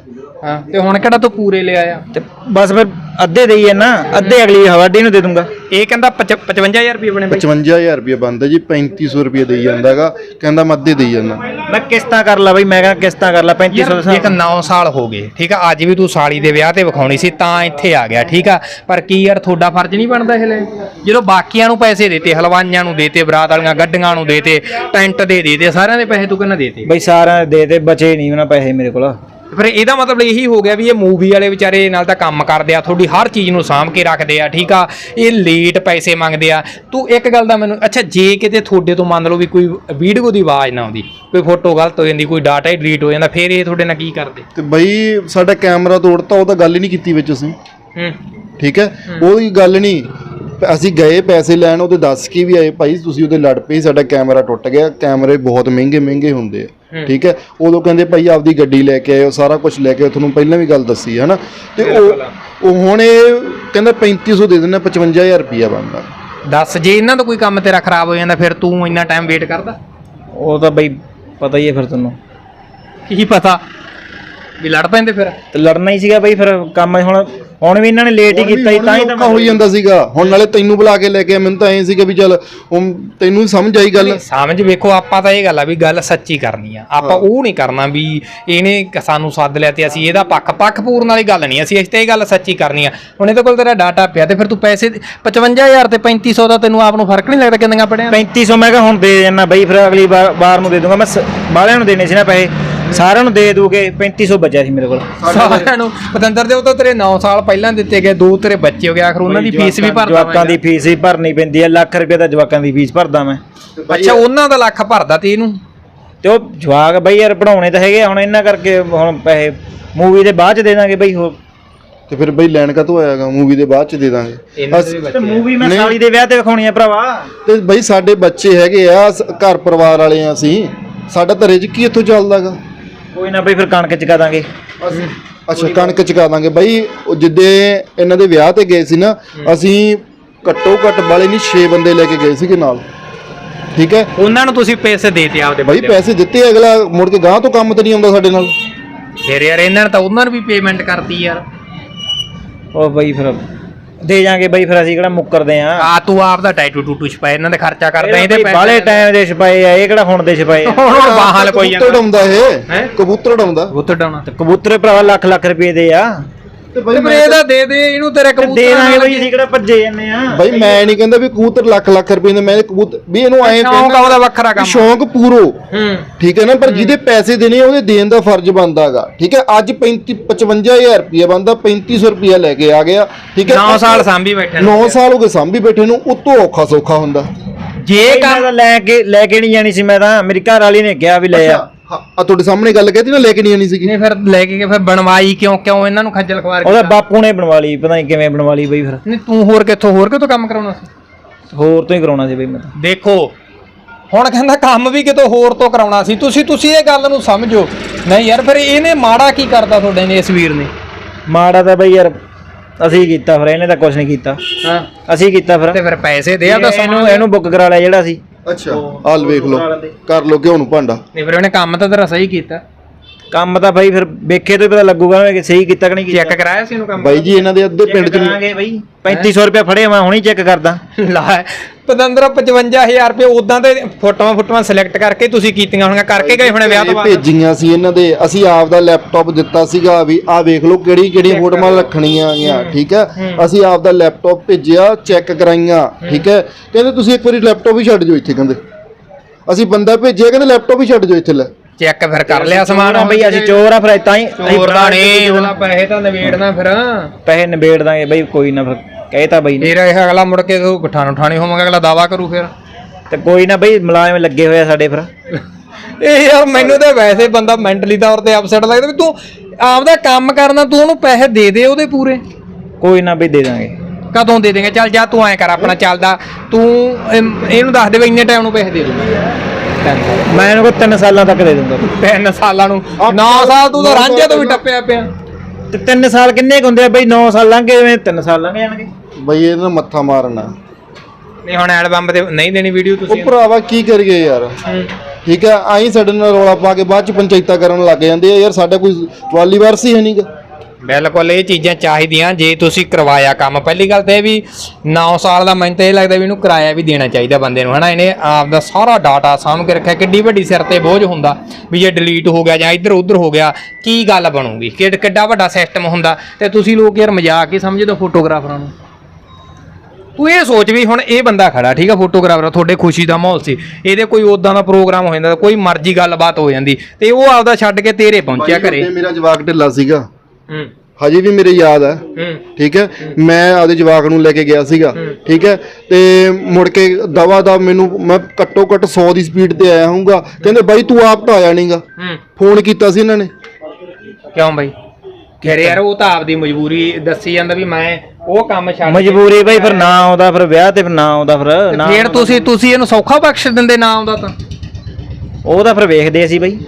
ਹਾਂ ਤੇ ਹੁਣ ਕਿਹੜਾ ਤੂੰ ਪੂਰੇ ਲਿਆ ਆ ਤੇ ਬਸ ਫਿਰ ਅੱਧੇ ਦੇਈ ਜਾਨਾ ਅੱਧੇ ਅਗਲੀ ਹਵਾਡੀ ਨੂੰ ਦੇ ਦੂੰਗਾ। ਇਹ ਕਹਿੰਦਾ 55000 ਰੁਪਏ ਬਣੇ ਬਾਈ। 55000 ਰੁਪਏ ਬੰਦਾ ਜੀ 3500 ਰੁਪਏ ਦੇਈ ਜਾਂਦਾਗਾ ਕਹਿੰਦਾ ਮੈਂ ਅੱਧੇ ਦੇਈ ਜਾਂਦਾ। ਮੈਂ ਕਿਸ਼ਤਾਂ ਕਰ ਲਾ ਬਈ ਮੈਂ ਕਹਿੰਦਾ ਕਿਸ਼ਤਾਂ ਕਰ ਲਾ 3500 ਦਾ ਇੱਕ 9 ਸਾਲ ਹੋ ਗਏ ਠੀਕ ਆ? ਅੱਜ ਵੀ ਤੂੰ ਸਾਲੀ ਦੇ ਵਿਆਹ ਤੇ ਵਿਖਾਉਣੀ ਸੀ ਤਾਂ ਇੱਥੇ ਆ ਗਿਆ ਠੀਕ ਆ? ਪਰ ਕੀ ਯਾਰ ਤੁਹਾਡਾ ਫਰਜ਼ ਨਹੀਂ ਬਣਦਾ ਇਹ ਲੈ। ਜਦੋਂ ਬਾਕੀਆਂ ਨੂੰ ਪੈਸੇ ਦੇਤੇ ਹਲਵਾਈਆਂ ਨੂੰ ਦੇਤੇ ਬਰਾਤ ਵਾਲੀਆਂ ਗੱਡੀਆਂ ਨੂੰ ਦੇਤੇ ਟੈਂਟ ਦੇ ਦੇਤੇ ਸਾਰਿਆਂ ਦੇ ਪੈਸੇ ਤੂੰ ਕਿੰਨਾ ਦੇਤੇ? ਬਈ ਸਾਰਿਆਂ ਦੇ ਦੇ ਬਚੇ ਨਹੀਂ ਉਹਨਾਂ ਪੈਸੇ ਮੇਰੇ ਕੋਲ। ਫਿਰ ਇਹਦਾ ਮਤਲਬ ਇਹੀ ਹੋ ਗਿਆ ਵੀ ਇਹ ਮੂਵੀ ਵਾਲੇ ਵਿਚਾਰੇ ਨਾਲ ਤਾਂ ਕੰਮ ਕਰਦੇ ਆ ਤੁਹਾਡੀ ਹਰ ਚੀਜ਼ ਨੂੰ ਸਾਂਭ ਕੇ ਰੱਖਦੇ ਆ ਠੀਕ ਆ? ਇਹ ਲੇਟ ਪੈਸੇ ਮੰਗਦੇ ਆ। ਤੂੰ ਇੱਕ ਗੱਲ ਦਾ ਮੈਨੂੰ ਅੱਛਾ ਜੇ ਕਿਤੇ ਤੁਹਾਡੇ ਤੋਂ ਮੰਨ ਲਓ ਵੀ ਕੋਈ ਵੀਡੀਓ ਦੀ ਆਵਾਜ਼ ਨਾ ਆਉਂਦੀ ਕੋਈ ਫੋਟੋ ਗਲਤ ਹੋ ਜਾਂਦੀ ਕੋਈ ਡਾਟਾ ਹੀ ਡਿਲੀਟ ਹੋ ਜਾਂਦਾ ਫਿਰ ਇਹ ਤੁਹਾਡੇ ਨਾਲ ਕੀ ਕਰਦੇ? ਤੇ ਬਈ ਸਾਡਾ ਕੈਮਰਾ ਤੋੜਤਾ ਉਹ ਤਾਂ ਗੱਲ ਹੀ ਨਹੀਂ ਕੀਤੀ ਵਿੱਚ ਅਸੀਂ। ਹੂੰ। ਠੀਕ ਹੈ? ਉਹਦੀ ਗੱਲ ਨਹੀਂ। ਅਸੀਂ ਗਏ ਪੈਸੇ ਲੈਣ ਉਹਦੇ ਦੱਸ ਕੇ ਵੀ ਆਏ? ਭਾਈ ਤੁਸੀਂ ਉਹਦੇ ਲੜ ਪਏ ਸਾਡਾ ਕੈਮਰਾ ਟੁੱਟ ਗਿਆ। ਕੈਮਰੇ ਬਹੁਤ ਮਹਿੰਗੇ ਮਹਿੰਗੇ ਹੁੰਦੇ ਆ। ਠੀਕ ਹੈ? ਉਦੋਂ ਕਹਿੰਦੇ ਭਾਈ ਆਪਦੀ ਗੱਡੀ ਲੈ ਕੇ ਆਇਓ ਸਾਰਾ ਕੁਝ ਲੈ ਕੇ ਆਇਓ। ਤੁਹਾਨੂੰ ਪਹਿਲਾਂ ਵੀ ਗੱਲ ਦੱਸੀ ਹੈ ਨਾ ਤੇ ਉਹ ਉਹ ਹੁਣ ਇਹ ਕਹਿੰਦਾ 3500 ਦੇ ਦਿੰਦਾ 55000 ਰੁਪਿਆ ਬਣਦਾ। ਦੱਸ ਜੇ ਇਹਨਾਂ ਦਾ ਕੋਈ ਕੰਮ ਤੇਰਾ ਖਰਾਬ ਹੋ ਜਾਂਦਾ ਫਿਰ ਤੂੰ ਇੰਨਾ ਟਾਈਮ ਵੇਟ ਕਰਦਾ? ਉਹ ਤਾਂ ਬਈ ਪਤਾ ਹੀ ਹੈ ਫਿਰ ਤੁਹਾਨੂੰ ਕੀ ਪਤਾ? ਵੀ ਲੜ ਪੈਂਦੇ ਫਿਰ? ਤੇ ਲੜਨਾ ਹੀ ਸੀਗਾ ਬਈ ਫਿਰ ਕੰਮ ਹੁਣ ਹੁਣ ਵੀ ਇਹਨਾਂ ਨੇ ਲੇਟ ਹੀ ਕੀਤਾ ਸੀ ਤਾਂ ਹੀ ਤਾਂ ਔਖਾ ਹੋਈ ਜਾਂਦਾ ਸੀਗਾ। ਹੁਣ ਨਾਲੇ ਤੈਨੂੰ ਬੁਲਾ ਕੇ ਲੈ ਕੇ ਮੈਨੂੰ ਤਾਂ ਐਂ ਸੀਗਾ ਵੀ ਚੱਲ ਹੁਣ ਤੈਨੂੰ ਸਮਝ ਆਈ ਗੱਲ। ਸਮਝ ਵੇਖੋ ਆਪਾਂ ਤਾਂ ਇਹ ਗੱਲ ਆ ਵੀ ਗੱਲ ਸੱਚੀ ਕਰਨੀ ਆ। ਆਪਾਂ ਉਹ ਨਹੀਂ ਕਰਨਾ ਵੀ ਇਹਨੇ ਕ- ਸਾਨੂੰ ਸੱਦ ਲਿਆ ਤੇ ਅਸੀਂ ਇਹਦਾ ਪੱਖ ਪੱਖ ਪੂਰਨ ਵਾਲੀ ਗੱਲ ਨਹੀਂ ਅਸੀਂ ਇਸ ਤੇ ਇਹ ਗੱਲ ਸੱਚੀ ਕਰਨੀ ਆ। ਹੁਣ ਇਹਦੇ ਕੋਲ ਤੇਰਾ ਡਾਟਾ ਪਿਆ ਤੇ ਫਿਰ ਤੂੰ ਪੈਸੇ 55000 ਤੇ 3500 ਦਾ ਤੈਨੂੰ ਆਪ ਨੂੰ ਫ਼ਰਕ ਨਹੀਂ ਲੱਗਦਾ ਕਿੰਨੀਆਂ ਪੜਿਆ 3500 ਮੈਂ ਕਿਹਾ ਹੁਣ ਦੇ ਜਾਨਾ ਬਈ ਫਿਰ ਅਗਲੀ ਵਾਰ ਵਾਰ ਨੂੰ ਦੇ ਦੂੰਗਾ। ਮੈਂ ਸ- ਬਾਹਲਿਆਂ ਨੂੰ ਦੇਣੇ ਸੀ ਨਾ ਪੈਸੇ। ਸਾਰਿਆਂ ਨੂੰ ਦੇ ਦੂਗੇ 3500 ਬਚਿਆ ਸੀ ਮੇਰੇ ਕੋਲ। ਸਾਰਿਆਂ ਨੂੰ ਪਤੰਦਰ ਦੇ ਉਹ ਤਾਂ ਤੇਰੇ 9 ਸਾਲ ਪਹਿਲਾਂ ਦਿੱਤੇ ਗਏ ਦੋ ਤੇਰੇ ਬੱਚੇ ਹੋ ਗਏ ਆਖਰ ਉਹਨਾਂ ਦੀ ਫੀਸ ਵੀ ਭਰਦਾ ਜਵਾਕਾਂ ਦੀ ਫੀਸ ਵੀ ਭਰਨੀ ਪੈਂਦੀ ਹੈ ਲੱਖ ਰੁਪਏ ਦਾ ਜਵਾਕਾਂ ਦੀ ਫੀਸ ਭਰਦਾ ਮੈਂ। ਅੱਛਾ ਉਹਨਾਂ ਦਾ ਲੱਖ ਭਰਦਾ ਤੇ ਇਹਨੂੰ? ਤੇ ਉਹ ਜਵਾਕ ਬਈ ਯਾਰ ਪੜਾਉਣੇ ਤਾਂ ਹੈਗੇ ਹੁਣ ਇਹਨਾਂ ਕਰਕੇ ਹੁਣ ਪੈਸੇ ਮੂਵੀ ਦੇ ਬਾਅਦ ਚ ਦੇ ਦਾਂਗੇ ਬਈ ਹੋਰ। ਤੇ ਫਿਰ ਬਈ ਲੈਣ ਕਾ ਤੋਂ ਆਇਆਗਾ? ਮੂਵੀ ਦੇ ਬਾਅਦ ਚ ਦੇ ਦਾਂਗੇ। ਤੇ ਬੱਚੇ ਮੂਵੀ ਮੈਂ ਸਾਲੀ ਦੇ ਵਿਆਹ ਤੇ ਵਿਖਾਉਣੀ ਆ ਭਰਾਵਾ। ਤੇ ਬਈ ਸਾਡੇ ਬੱਚੇ ਹੈਗੇ ਆ ਘਰ ਪਰਿਵਾਰ ਵਾਲੇ ਆ ਅਸੀਂ। ਸਾਡਾ ਤਾਂ ਰਿਜ਼ਕ ਹੀ ਇੱਥੋਂ ਚੱਲਦਾਗਾ। ਕੋਈ ਨਾ ਬਈ ਫਿਰ ਕਣਕ ਚਕਾ ਦਾਂਗੇ। ਅੱਛਾ ਕਣਕ ਚਕਾ ਦਾਂਗੇ। ਬਾਈ ਉਹ ਜਿੱਦੇ ਇਹਨਾਂ ਦੇ ਵਿਆਹ ਤੇ ਗਏ ਸੀ ਨਾ ਅਸੀਂ ਘੱਟੋ ਘੱਟ ਵਾਲੇ ਨਹੀਂ 6 ਬੰਦੇ ਲੈ ਕੇ ਗਏ ਸੀਗੇ ਨਾਲ। ਠੀਕ ਹੈ? ਉਹਨਾਂ ਨੂੰ ਤੁਸੀਂ ਪੈਸੇ ਦੇਤੇ ਆਪਦੇ ਬਾਈ ਨੂੰ। ਪੈਸੇ ਦਿੱਤੇ ਅਗਲਾ ਮੁੜ ਕੇ ਗਾਂ ਤੋਂ ਕੰਮ ਤੇ ਨਹੀਂ ਆਉਂਦਾ ਸਾਡੇ ਨਾਲ। ਫਿਰ ਯਾਰ ਇਹਨਾਂ ਨੇ ਤਾਂ ਉਹਨਾਂ ਨੂੰ ਵੀ ਪੇਮੈਂਟ ਕਰਤੀ ਯਾਰ। ਉਹ ਬਈ ਫਿਰ ਦੇ ਜਾਾਂਗੇ ਬਈ ਫਿਰ ਅਸੀਂ ਕਿਹੜਾ ਮੁੱਕਰਦੇ ਆ। ਆ ਤੂੰ ਆਪ ਦਾ ਟੈਟੂ ਟੂਟੂ ਛਪਾਏ ਇਹਨਾਂ ਦੇ ਖਰਚਾ ਕਰਦਾ ਇਹਦੇ ਪੈਸੇ ਬਾਲੇ ਟਾਈਮ ਦੇ ਛਪਾਏ ਆ ਇਹ ਕਿਹੜਾ ਹੁਣ ਦੇ ਛਪਾਏ ਆ? ਹੁਣ ਬਾਹਾਂ ਲਕੋਈ ਕਬੂਤਰ ਜਾਂਦਾ ਡਾਉਂਦਾ ਇਹ? ਕਬੂਤਰ ਡਾਉਂਦਾ ਗੁੱਤ ਡਾਉਣਾ ਤੇ ਕਬੂਤਰ ਭਰਾਵਾ ਲੱਖ ਲੱਖ ਰੁਪਏ ਦੇ ਆ। ਤੇ ਤੇ ਫਿਰ ਇਹਦਾ ਦੇ ਦੇ ਇਹਨੂੰ ਤੇਰੇ ਕਬੂਤਰ ਦੇ ਦਾਂਗੇ ਬਈ ਅਸੀਂ ਕਿਹੜਾ ਭੱਜੇ ਜਾਂਦੇ ਆ? ਬਾਈ ਮੈਂ ਨਹੀਂ ਕਹਿੰਦਾ ਵੀ ਕਬੂਤਰ ਲੱਖ ਲੱਖ ਰੁਪਏ ਦੇ ਮੈਂ ਕਬੂਤਰ ਵੀ ਇਹਨੂੰ ਐਂ ਸ਼ੌਂਕ ਆ ਉਹਦਾ ਵੱਖਰਾ ਕੰਮ ਸ਼ੌਂਕ ਪੂਰੋ। ਹੂੰ। ਠੀਕ ਹੈ ਨਾ ਪਰ ਜਿਹਦੇ ਪੈਸੇ ਦੇਣੇ ਉਹਦੇ ਦੇਣ ਦਾ ਫਰਜ਼ ਬਣਦਾਗਾ। ਠੀਕ ਹੈ ਅੱਜ 35 55000 ਰੁਪਏ ਬੰਦਾ 3500 ਰੁਪਏ ਲੈ ਕੇ ਆ ਗਿਆ। ਠੀਕ ਹੈ 9 ਸਾਲ ਸਾਂਭੀ ਬੈਠੇ ਨੇ। 9 ਸਾਲ ਹੋ ਗਏ ਸਾਂਭੀ ਬੈਠੇ ਨੂੰ ਉਤੋਂ ਔਖਾ ਸੌਖਾ ਹੁੰਦਾ। ਜੇ ਮੈਂ ਕੰਮ ਤਾਂ ਲੈ ਕੇ ਲੈ ਕੇ ਨਹੀਂ ਜਾਣੀ ਸੀ ਮੈਂ ਤਾਂ ਮੇਰੀ ਘਰ ਵਾਲੀ ਨੇ ਕਿਹਾ ਵੀ ਲੈ ਆ। ਆ ਤੁਹਾਡੇ ਸਾਹਮਣੇ ਗੱਲ ਕਹਿਤੀ ਨਾ ਲੈ ਕੇ ਨਹੀਂ ਆਣੀ ਸੀਗੀ। ਨੇ ਫਿਰ ਲੈ ਕੇ ਗਏ, ਫਿਰ ਬਣਵਾਈ ਕਿਉਂ ਕਿਉਂ ਇਹਨਾਂ ਨੂੰ ਖੱਜਲ ਖਵਾਰ ਉਹਦਾ ਕੀਤਾ? ਬਾਪੂ ਨੇ ਬਣਵਾ ਲਈ ਪਤਾ ਨਹੀਂ ਕਿਵੇਂ ਬਣਵਾ ਲਈ ਬਈ ਫਿਰ। ਨਹੀਂ ਤੂੰ ਹੋਰ ਕਿੱਥੋਂ ਹੋਰ ਕਿਤੋਂ ਕੰਮ ਕਰਾਉਣਾ ਸੀ? ਹੋਰ ਤੋਂ ਹੀ ਕਰਾਉਣਾ ਸੀ ਬਈ ਮੈਂ ਤਾਂ। ਦੇਖੋ ਹੁਣ ਕਹਿੰਦਾ ਕੰਮ ਵੀ ਕਿਤੋਂ ਹੋਰ ਤੋਂ ਕਰਾਉਣਾ ਸੀ। ਤੁਸੀਂ ਤੁਸੀਂ ਇਹ ਗੱਲ ਨੂੰ ਸਮਝੋ। ਨਹੀਂ ਯਾਰ ਫਿਰ ਇਹਨੇ ਮਾੜਾ ਕੀ ਕਰਦਾ ਤੁਹਾਡੇ ਨੇ ਇਸ ਵੀਰ ਨੇ? ਮਾੜਾ ਤਾਂ ਬਈ ਯਾਰ ਅਸੀਂ ਕੀਤਾ ਫਿਰ ਇਹਨੇ ਤਾਂ ਕੁਝ ਨਹੀਂ ਕੀਤਾ। ਹਾਂ। ਅਸੀਂ ਕੀਤਾ ਫਿਰ। ਤੇ ਫਿਰ ਪੈਸੇ ਦੇ ਆ ਤਾਂ ਇਹਨੂੰ ਇਹਨੂੰ ਬੁੱਕ ਕਰਾ ਲਿਆ ਜਿਹੜਾ ਸੀ। ਅੱਛਾ। ਹਾਲ ਵੇਖ ਲਓ। ਕਰ ਲਓ ਘਿਓ ਨੂੰ ਭਾਂਡਾ। ਨਹੀਂ ਫਿਰ ਉਹਨੇ ਕੰਮ ਤਾਂ ਤੇਰਾ ਸਹੀ ਕੀਤਾ। ਕੰਮ ਤਾਂ ਬਈ ਫਿਰ ਵੇਖੇ ਤੋਂ ਹੀ ਪਤਾ ਲੱਗੂਗਾ ਨਾ ਕਿ ਸਹੀ ਕੀਤਾ ਕਿ ਨਹੀਂ ਕੀਤਾ। ਚੈੱਕ ਕਰਾਇਆ ਸੀ ਇਹਨੂੰ ਕੰਮ? ਬਾਈ ਜੀ ਇਹਨਾਂ ਦੇ ਅੱਧੇ ਪਿੰਡ ਚ ਕਰਾਂਗੇ ਬਈ। 3500 ਰੁਪਏ ਫੜੇ ਮੈਂ ਹੁਣੀ ਚੈੱਕ ਕਰਦਾ। ਲਾ ਪਤੰਦਰ 55000 ਰੁਪਏ ਉਦਾਂ ਤੇ ਫੋਟੋਆਂ ਫੋਟੋਆਂ ਸਿਲੈਕਟ ਕਰਕੇ ਤੁਸੀਂ ਕੀਤੀਆਂ ਹੋਣੀਆਂ ਕਰਕੇ ਗਏ ਹੋਣੇ ਵਿਆਹ ਤੋਂ ਬਾਅਦ? ਭੇਜੀਆਂ ਸੀ ਇਹਨਾਂ ਦੇ। ਅਸੀਂ ਆਪ ਦਾ ਲੈਪਟਾਪ ਦਿੱਤਾ ਸੀਗਾ ਵੀ ਆਹ ਵੇਖ ਲਓ ਕਿਹੜੀ ਕਿਹੜੀ ਫੋਟੋਆਂ ਰੱਖਣੀਆਂ ਆਗੀਆਂ ਠੀਕ ਹੈ? ਅਸੀਂ ਆਪ ਦਾ ਲੈਪਟਾਪ ਭੇਜਿਆ ਚੈੱਕ ਕਰਾਈਆਂ ਠੀਕ ਹੈ? ਕਹਿੰਦੇ ਤੁਸੀਂ ਇੱਕ ਵਾਰੀ ਲੈਪਟਾਪ ਹੀ ਛੱਡ ਜਾਓ ਇੱਥੇ ਕਹਿੰਦੇ। ਅਸੀਂ ਬੰਦਾ ਭੇਜਿਆ ਕਹਿੰਦੇ ਲੈਪਟਾਪ ਹੀ ਛੱਡ ਜਾਓ ਇੱਥੇ ਲੈ। ਚੈੱਕ ਫਿਰ ਕਰ ਲਿਆ ਸਮਾਨ ਬਈ ਅਸੀਂ ਚੋਰ ਆ ਫਿਰ ਤਾਂ ਹੀ ਚੋਰ ਦਾ ਨਹੀਂ ਉਹਦਾ ਪੈਸੇ ਤਾਂ ਨਵੇੜਨਾ ਫਿਰ। ਪੈਸੇ ਨਿਬੇੜ ਦਾਂਗੇ ਬਈ ਕੋਈ ਨਾ ਫਿਰ ਕਹਿਤਾ ਬਈ ਨੇ। ਫਿਰ ਇਹ ਅਗਲਾ ਮੁੜ ਕੇ ਤੂੰ ਗਠਾਣੋ ਠਾਣੀ ਹੋਵਾਂਗਾ ਅਗਲਾ ਦਾਵਾ ਕਰੂ ਫਿਰ। ਤੇ ਕੋਈ ਨਾ ਬਈ ਮੁਲਾਜ਼ਮ ਲੱਗੇ ਹੋਏ ਆ ਸਾਡੇ ਫਿਰ। ਇਹ ਯਾਰ ਮੈਨੂੰ ਤਾਂ ਵੈਸੇ ਬੰਦਾ ਮੈਂਟਲੀ ਤੌਰ ਤੇ ਅਪਸੈਟ ਲੱਗਦਾ ਵੀ ਤੂੰ ਆਪਦਾ ਕੰਮ ਕਰਨਾ ਤੂੰ ਉਹਨੂੰ ਪੈਸੇ ਦੇ ਦੇ ਉਹਦੇ ਪੂਰੇ। ਕੋਈ ਨਾ ਬਈ ਦੇ ਦਾਂਗੇ। ਕਦੋਂ ਦੇ ਦੇਂਗੇ? ਚੱਲ ਜਾ ਤੂੰ ਐ ਕਰ ਆਪਣਾ ਚੱਲਦਾ। ਤੂੰ ਇਹਨੂੰ ਦੱਸ ਦੇ ਵੀ ਇੰਨੇ ਟਾਈਮ ਨੂੰ ਪੈਸੇ ਦੇ ਦੂੰਗਾ। ਮੈਂ ਇਹਨੂੰ ਕੋਈ 3 ਸਾਲਾਂ ਤੱਕ ਦੇ ਦੂੰਗਾ ਤਿੰਨ ਸਾਲਾਂ ਨੂੰ। 9 ਸਾਲ ਤੂੰ ਤਾਂ ਰਾਂਝੇ ਤੋਂ ਵੀ ਟੱਪਿਆ ਪਿਆ। ਤੇ 3 ਸਾਲ ਕਿੰਨੇ ਕੁ ਹੁੰਦੇ ਆ ਬਈ? 9 ਸਾਲ ਲੰਘ ਗਏ 3 ਸਾਲ ਲੰਘ ਜਾਣਗੇ। ਬਈ ਇਹਨਾਂ ਮੱਥਾ ਮਾਰਨਾ। ਨਹੀਂ ਹੁਣ ਐਲਬਮ ਤੇ ਨਹੀਂ ਦੇਣੀ ਵੀਡੀਓ ਉਹ ਤੁਸੀਂ। ਭਰਾਵਾ ਕੀ ਕਰੀਏ ਯਾਰ? ਠੀਕ ਹੈ ਆਈ ਸਾਡੇ ਨਾਲ ਰੌਲਾ ਪਾ ਕੇ ਬਾਅਦ ਚ ਪੰਚਾਇਤਾਂ ਕਰਨ ਲੱਗ ਜਾਂਦੇ ਆ। ਯਾਰ ਸਾਡਾ ਕੋਈ ਵਾਲੀ ਵਾਰਸ ਹੀ ਹੈ ਨਹੀਂਗਾ ਬਿਲਕੁਲ ਇਹ ਚੀਜ਼ਾਂ ਚਾਹੀਦੀਆਂ ਜੇ ਤੁਸੀਂ ਕਰਵਾਇਆ ਕੰਮ। ਪਹਿਲੀ ਗੱਲ ਤਾਂ ਵੀ 9 ਸਾਲ ਦਾ ਮੈਨੂੰ ਤਾਂ ਇਹ ਲੱਗਦਾ ਵੀ ਇਹਨੂੰ ਕਿਰਾਇਆ ਵੀ ਦੇਣਾ ਚਾਹੀਦਾ ਬੰਦੇ ਨੂੰ ਹਨਾ? ਇਹਨੇ ਆਪ ਦਾ ਸਾਰਾ ਡਾਟਾ ਸਾਂਭ ਕੇ ਰੱਖਿਆ ਕਿੱਡੀ ਵੱਡੀ ਸਿਰ ਤੇ ਬੋਝ ਹੁੰਦਾ ਵੀ ਜੇ ਡਿਲੀਟ ਹੋ ਗਿਆ ਜਾਂ ਇੱਧਰ ਉੱਧਰ ਹੋ ਗਿਆ ਕੀ ਗੱਲ ਬਣੂਗੀ? ਕਿ ਕਿੱਡਾ ਵੱਡਾ ਸਿਸਟਮ ਹੁੰਦਾ। ਤੇ ਤੁਸੀਂ ਲੋਕ ਯਾਰ ਮਜ਼ਾਕ ਹੀ ਸਮਝਦੇ ਹੋ ਫੋਟੋਗ੍ਰਾਫਰਾਂ ਨੂੰ। ਤੂੰ ਇਹ ਸੋਚ ਵੀ ਹੁਣ ਇਹ ਬੰਦਾ ਖੜਾ ਠੀਕ ਆ ਫੋਟੋਗ੍ਰਾਫਰ ਤੁਹਾਡੇ ਖੁਸ਼ੀ ਦਾ ਮਾਹੌਲ ਸੀ। ਇਹਦੇ ਕੋਈ ਉਦਾਂ ਦਾ ਪ੍ਰੋਗਰਾਮ ਹੋ ਜਾਂਦਾ ਕੋਈ ਮਰਜ਼ੀ ਗੱਲਬਾਤ ਹੋ ਜਾਂਦੀ। ਤੇ ਉਹ ਆਪਦਾ ਛੱਡ ਕੇ ਤੇਰੇ ਪਹੁੰਚਿਆ ਘਰੇ। ਮੇਰਾ ਜਵਾਕ ਢਿੱਲਾ ਸੀਗਾ। ਹੂੰ। ਹਜੇ ਵੀ ਮੇਰੇ ਯਾਦ ਹੈ ਹੂੰ। ਠੀਕ ਹੈ? ਮੈਂ ਆਪਦੇ ਜਵਾਕ ਨੂੰ ਲੈ ਕੇ ਗਿਆ ਸੀਗਾ। ਠੀਕ ਹੈ? ਤੇ ਮੁੜ ਕੇ ਦਵਾ ਦਾ ਮੈਨੂੰ ਮੈਂ ਘੱਟੋ ਘੱਟ 100 ਦੀ ਸਪੀਡ ਤੇ ਆਇਆ ਹੂੰਗਾ ਕਹਿੰਦੇ ਬਾਈ ਤੂੰ ਆਪ ਤਾਂ ਆਇਆ ਨਹੀਂਗਾ ਫੋਨ ਕੀਤਾ ਸੀ ਇਹਨਾਂ ਨੇ। ਕਿਉਂ ਬਾਈ? ਖੈਰ ਯਾਰ ਉਹ ਤਾਂ ਆਪਦੀ ਮਜਬੂਰੀ ਦੱਸੀ ਜਾਂਦਾ ਵੀ ਮੈਂ ਉਹ ਕੰਮ ਛੱਡ ਕੇ- ਮਜਬੂਰੀ ਬਈ ਫਿਰ ਨਾ ਆਉਂਦਾ ਫਿਰ ਵਿਆਹ ਤੇ ਫਿਰ ਨਾ ਆਉਂਦਾ ਫਿਰ ਨਾ ਫੇਰ ਤੁਸੀਂ ਤੁਸੀਂ ਇਹਨੂੰ ਸੌਖਾ ਬਖਸ਼ ਦਿੰਦੇ ਨਾ ਆਉਂਦਾ ਤਾਂ? ਉਹ ਤਾਂ ਫਿਰ ਵੇਖਦੇ ਅਸੀਂ ਬਈ।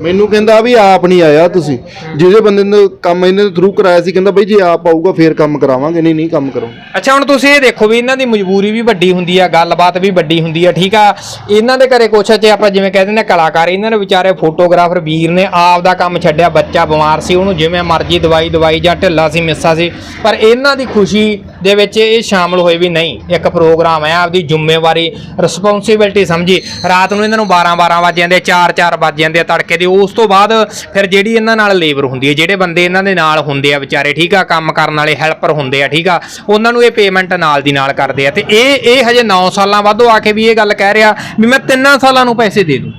ਮੈਨੂੰ ਕਹਿੰਦਾ ਵੀ ਆਪ ਨਹੀਂ ਆਇਆ ਤੁਸੀਂ। ਜਿਹਦੇ ਬੰਦੇ ਨੇ ਕੰਮ ਇਹਨੇ ਥਰੂ ਕਰਾਇਆ ਸੀ, ਕਹਿੰਦਾ ਬਈ ਜੇ ਆਪ ਆਊਗਾ ਫੇਰ ਕੰਮ ਕਰਾਵਾਂਗੇ, ਨਹੀਂ ਨਹੀਂ ਕੰਮ ਕਰੋ ਅੱਛਾ, ਹੁਣ ਤੁਸੀਂ ਇਹ ਦੇਖੋ ਵੀ ਇਹਨਾਂ ਦੀ ਮਜਬੂਰੀ ਵੀ ਵੱਡੀ ਹੁੰਦੀ ਆ, ਗੱਲਬਾਤ ਵੀ ਵੱਡੀ ਹੁੰਦੀ ਆ, ਠੀਕ ਆ? ਇਹਨਾਂ ਦੇ ਘਰੇ ਕੁਛ ਚ ਆਪਾਂ ਜਿਵੇਂ ਕਹਿ ਦਿੰਦੇ ਕਲਾਕਾਰ, ਇਹਨਾਂ ਨੇ ਵਿਚਾਰੇ ਫੋਟੋਗ੍ਰਾਫਰ ਵੀਰ ਨੇ ਆਪ ਦਾ ਕੰਮ ਛੱਡਿਆ, ਬੱਚਾ ਬਿਮਾਰ ਸੀ, ਉਹਨੂੰ ਜਿਵੇਂ ਮਰਜ਼ੀ ਦਵਾਈ ਦਵਾਈ ਜਾਂ ਢਿੱਲਾ ਸੀ, ਮਿੱਸਾ ਸੀ, ਪਰ ਇਹਨਾਂ ਦੀ ਖੁਸ਼ੀ ਦੇ ਵਿੱਚ ਇਹ ਸ਼ਾਮਲ ਹੋਏ ਵੀ ਨਹੀਂ। ਇੱਕ ਪ੍ਰੋਗਰਾਮ ਹੈ, ਆਪਦੀ ਜ਼ਿੰਮੇਵਾਰੀ ਰਿਸਪੌਂਸਿਬਿਲਟੀ ਸਮਝੀ। ਰਾਤ ਨੂੰ ਇਹਨਾਂ ਨੂੰ 12 12 ਵਜ ਜਾਂਦੇ 4 4 ਵਜ ਜਾਂਦੇ ਆ ਤੜਕੇ ਦੀ ਉਸ ਤੋਂ ਬਾਅਦ ਫਿਰ ਜਿਹੜੀ ਇਹਨਾਂ ਨਾਲ ਲੇਬਰ ਹੁੰਦੀ ਹੈ, ਜਿਹੜੇ ਬੰਦੇ ਇਹਨਾਂ ਦੇ ਨਾਲ ਹੁੰਦੇ ਆ ਵਿਚਾਰੇ, ਠੀਕ ਆ, ਕੰਮ ਕਰਨ ਵਾਲੇ ਹੈਲਪਰ ਹੁੰਦੇ ਆ, ਠੀਕ ਆ, ਉਹਨਾਂ ਨੂੰ ਇਹ ਪੇਮੈਂਟ ਨਾਲ ਦੀ ਨਾਲ ਕਰਦੇ ਆ। ਤੇ ਇਹ ਇਹ ਹਜੇ 9 ਸਾਲਾਂ ਬਾਅਦੋਂ ਆ ਕੇ ਵੀ ਇਹ ਗੱਲ ਕਹਿ ਰਿਹਾ ਵੀ ਮੈਂ ਤਿੰਨਾਂ ਸਾਲਾਂ ਨੂੰ ਪੈਸੇ ਦੇ ਦੂੰ।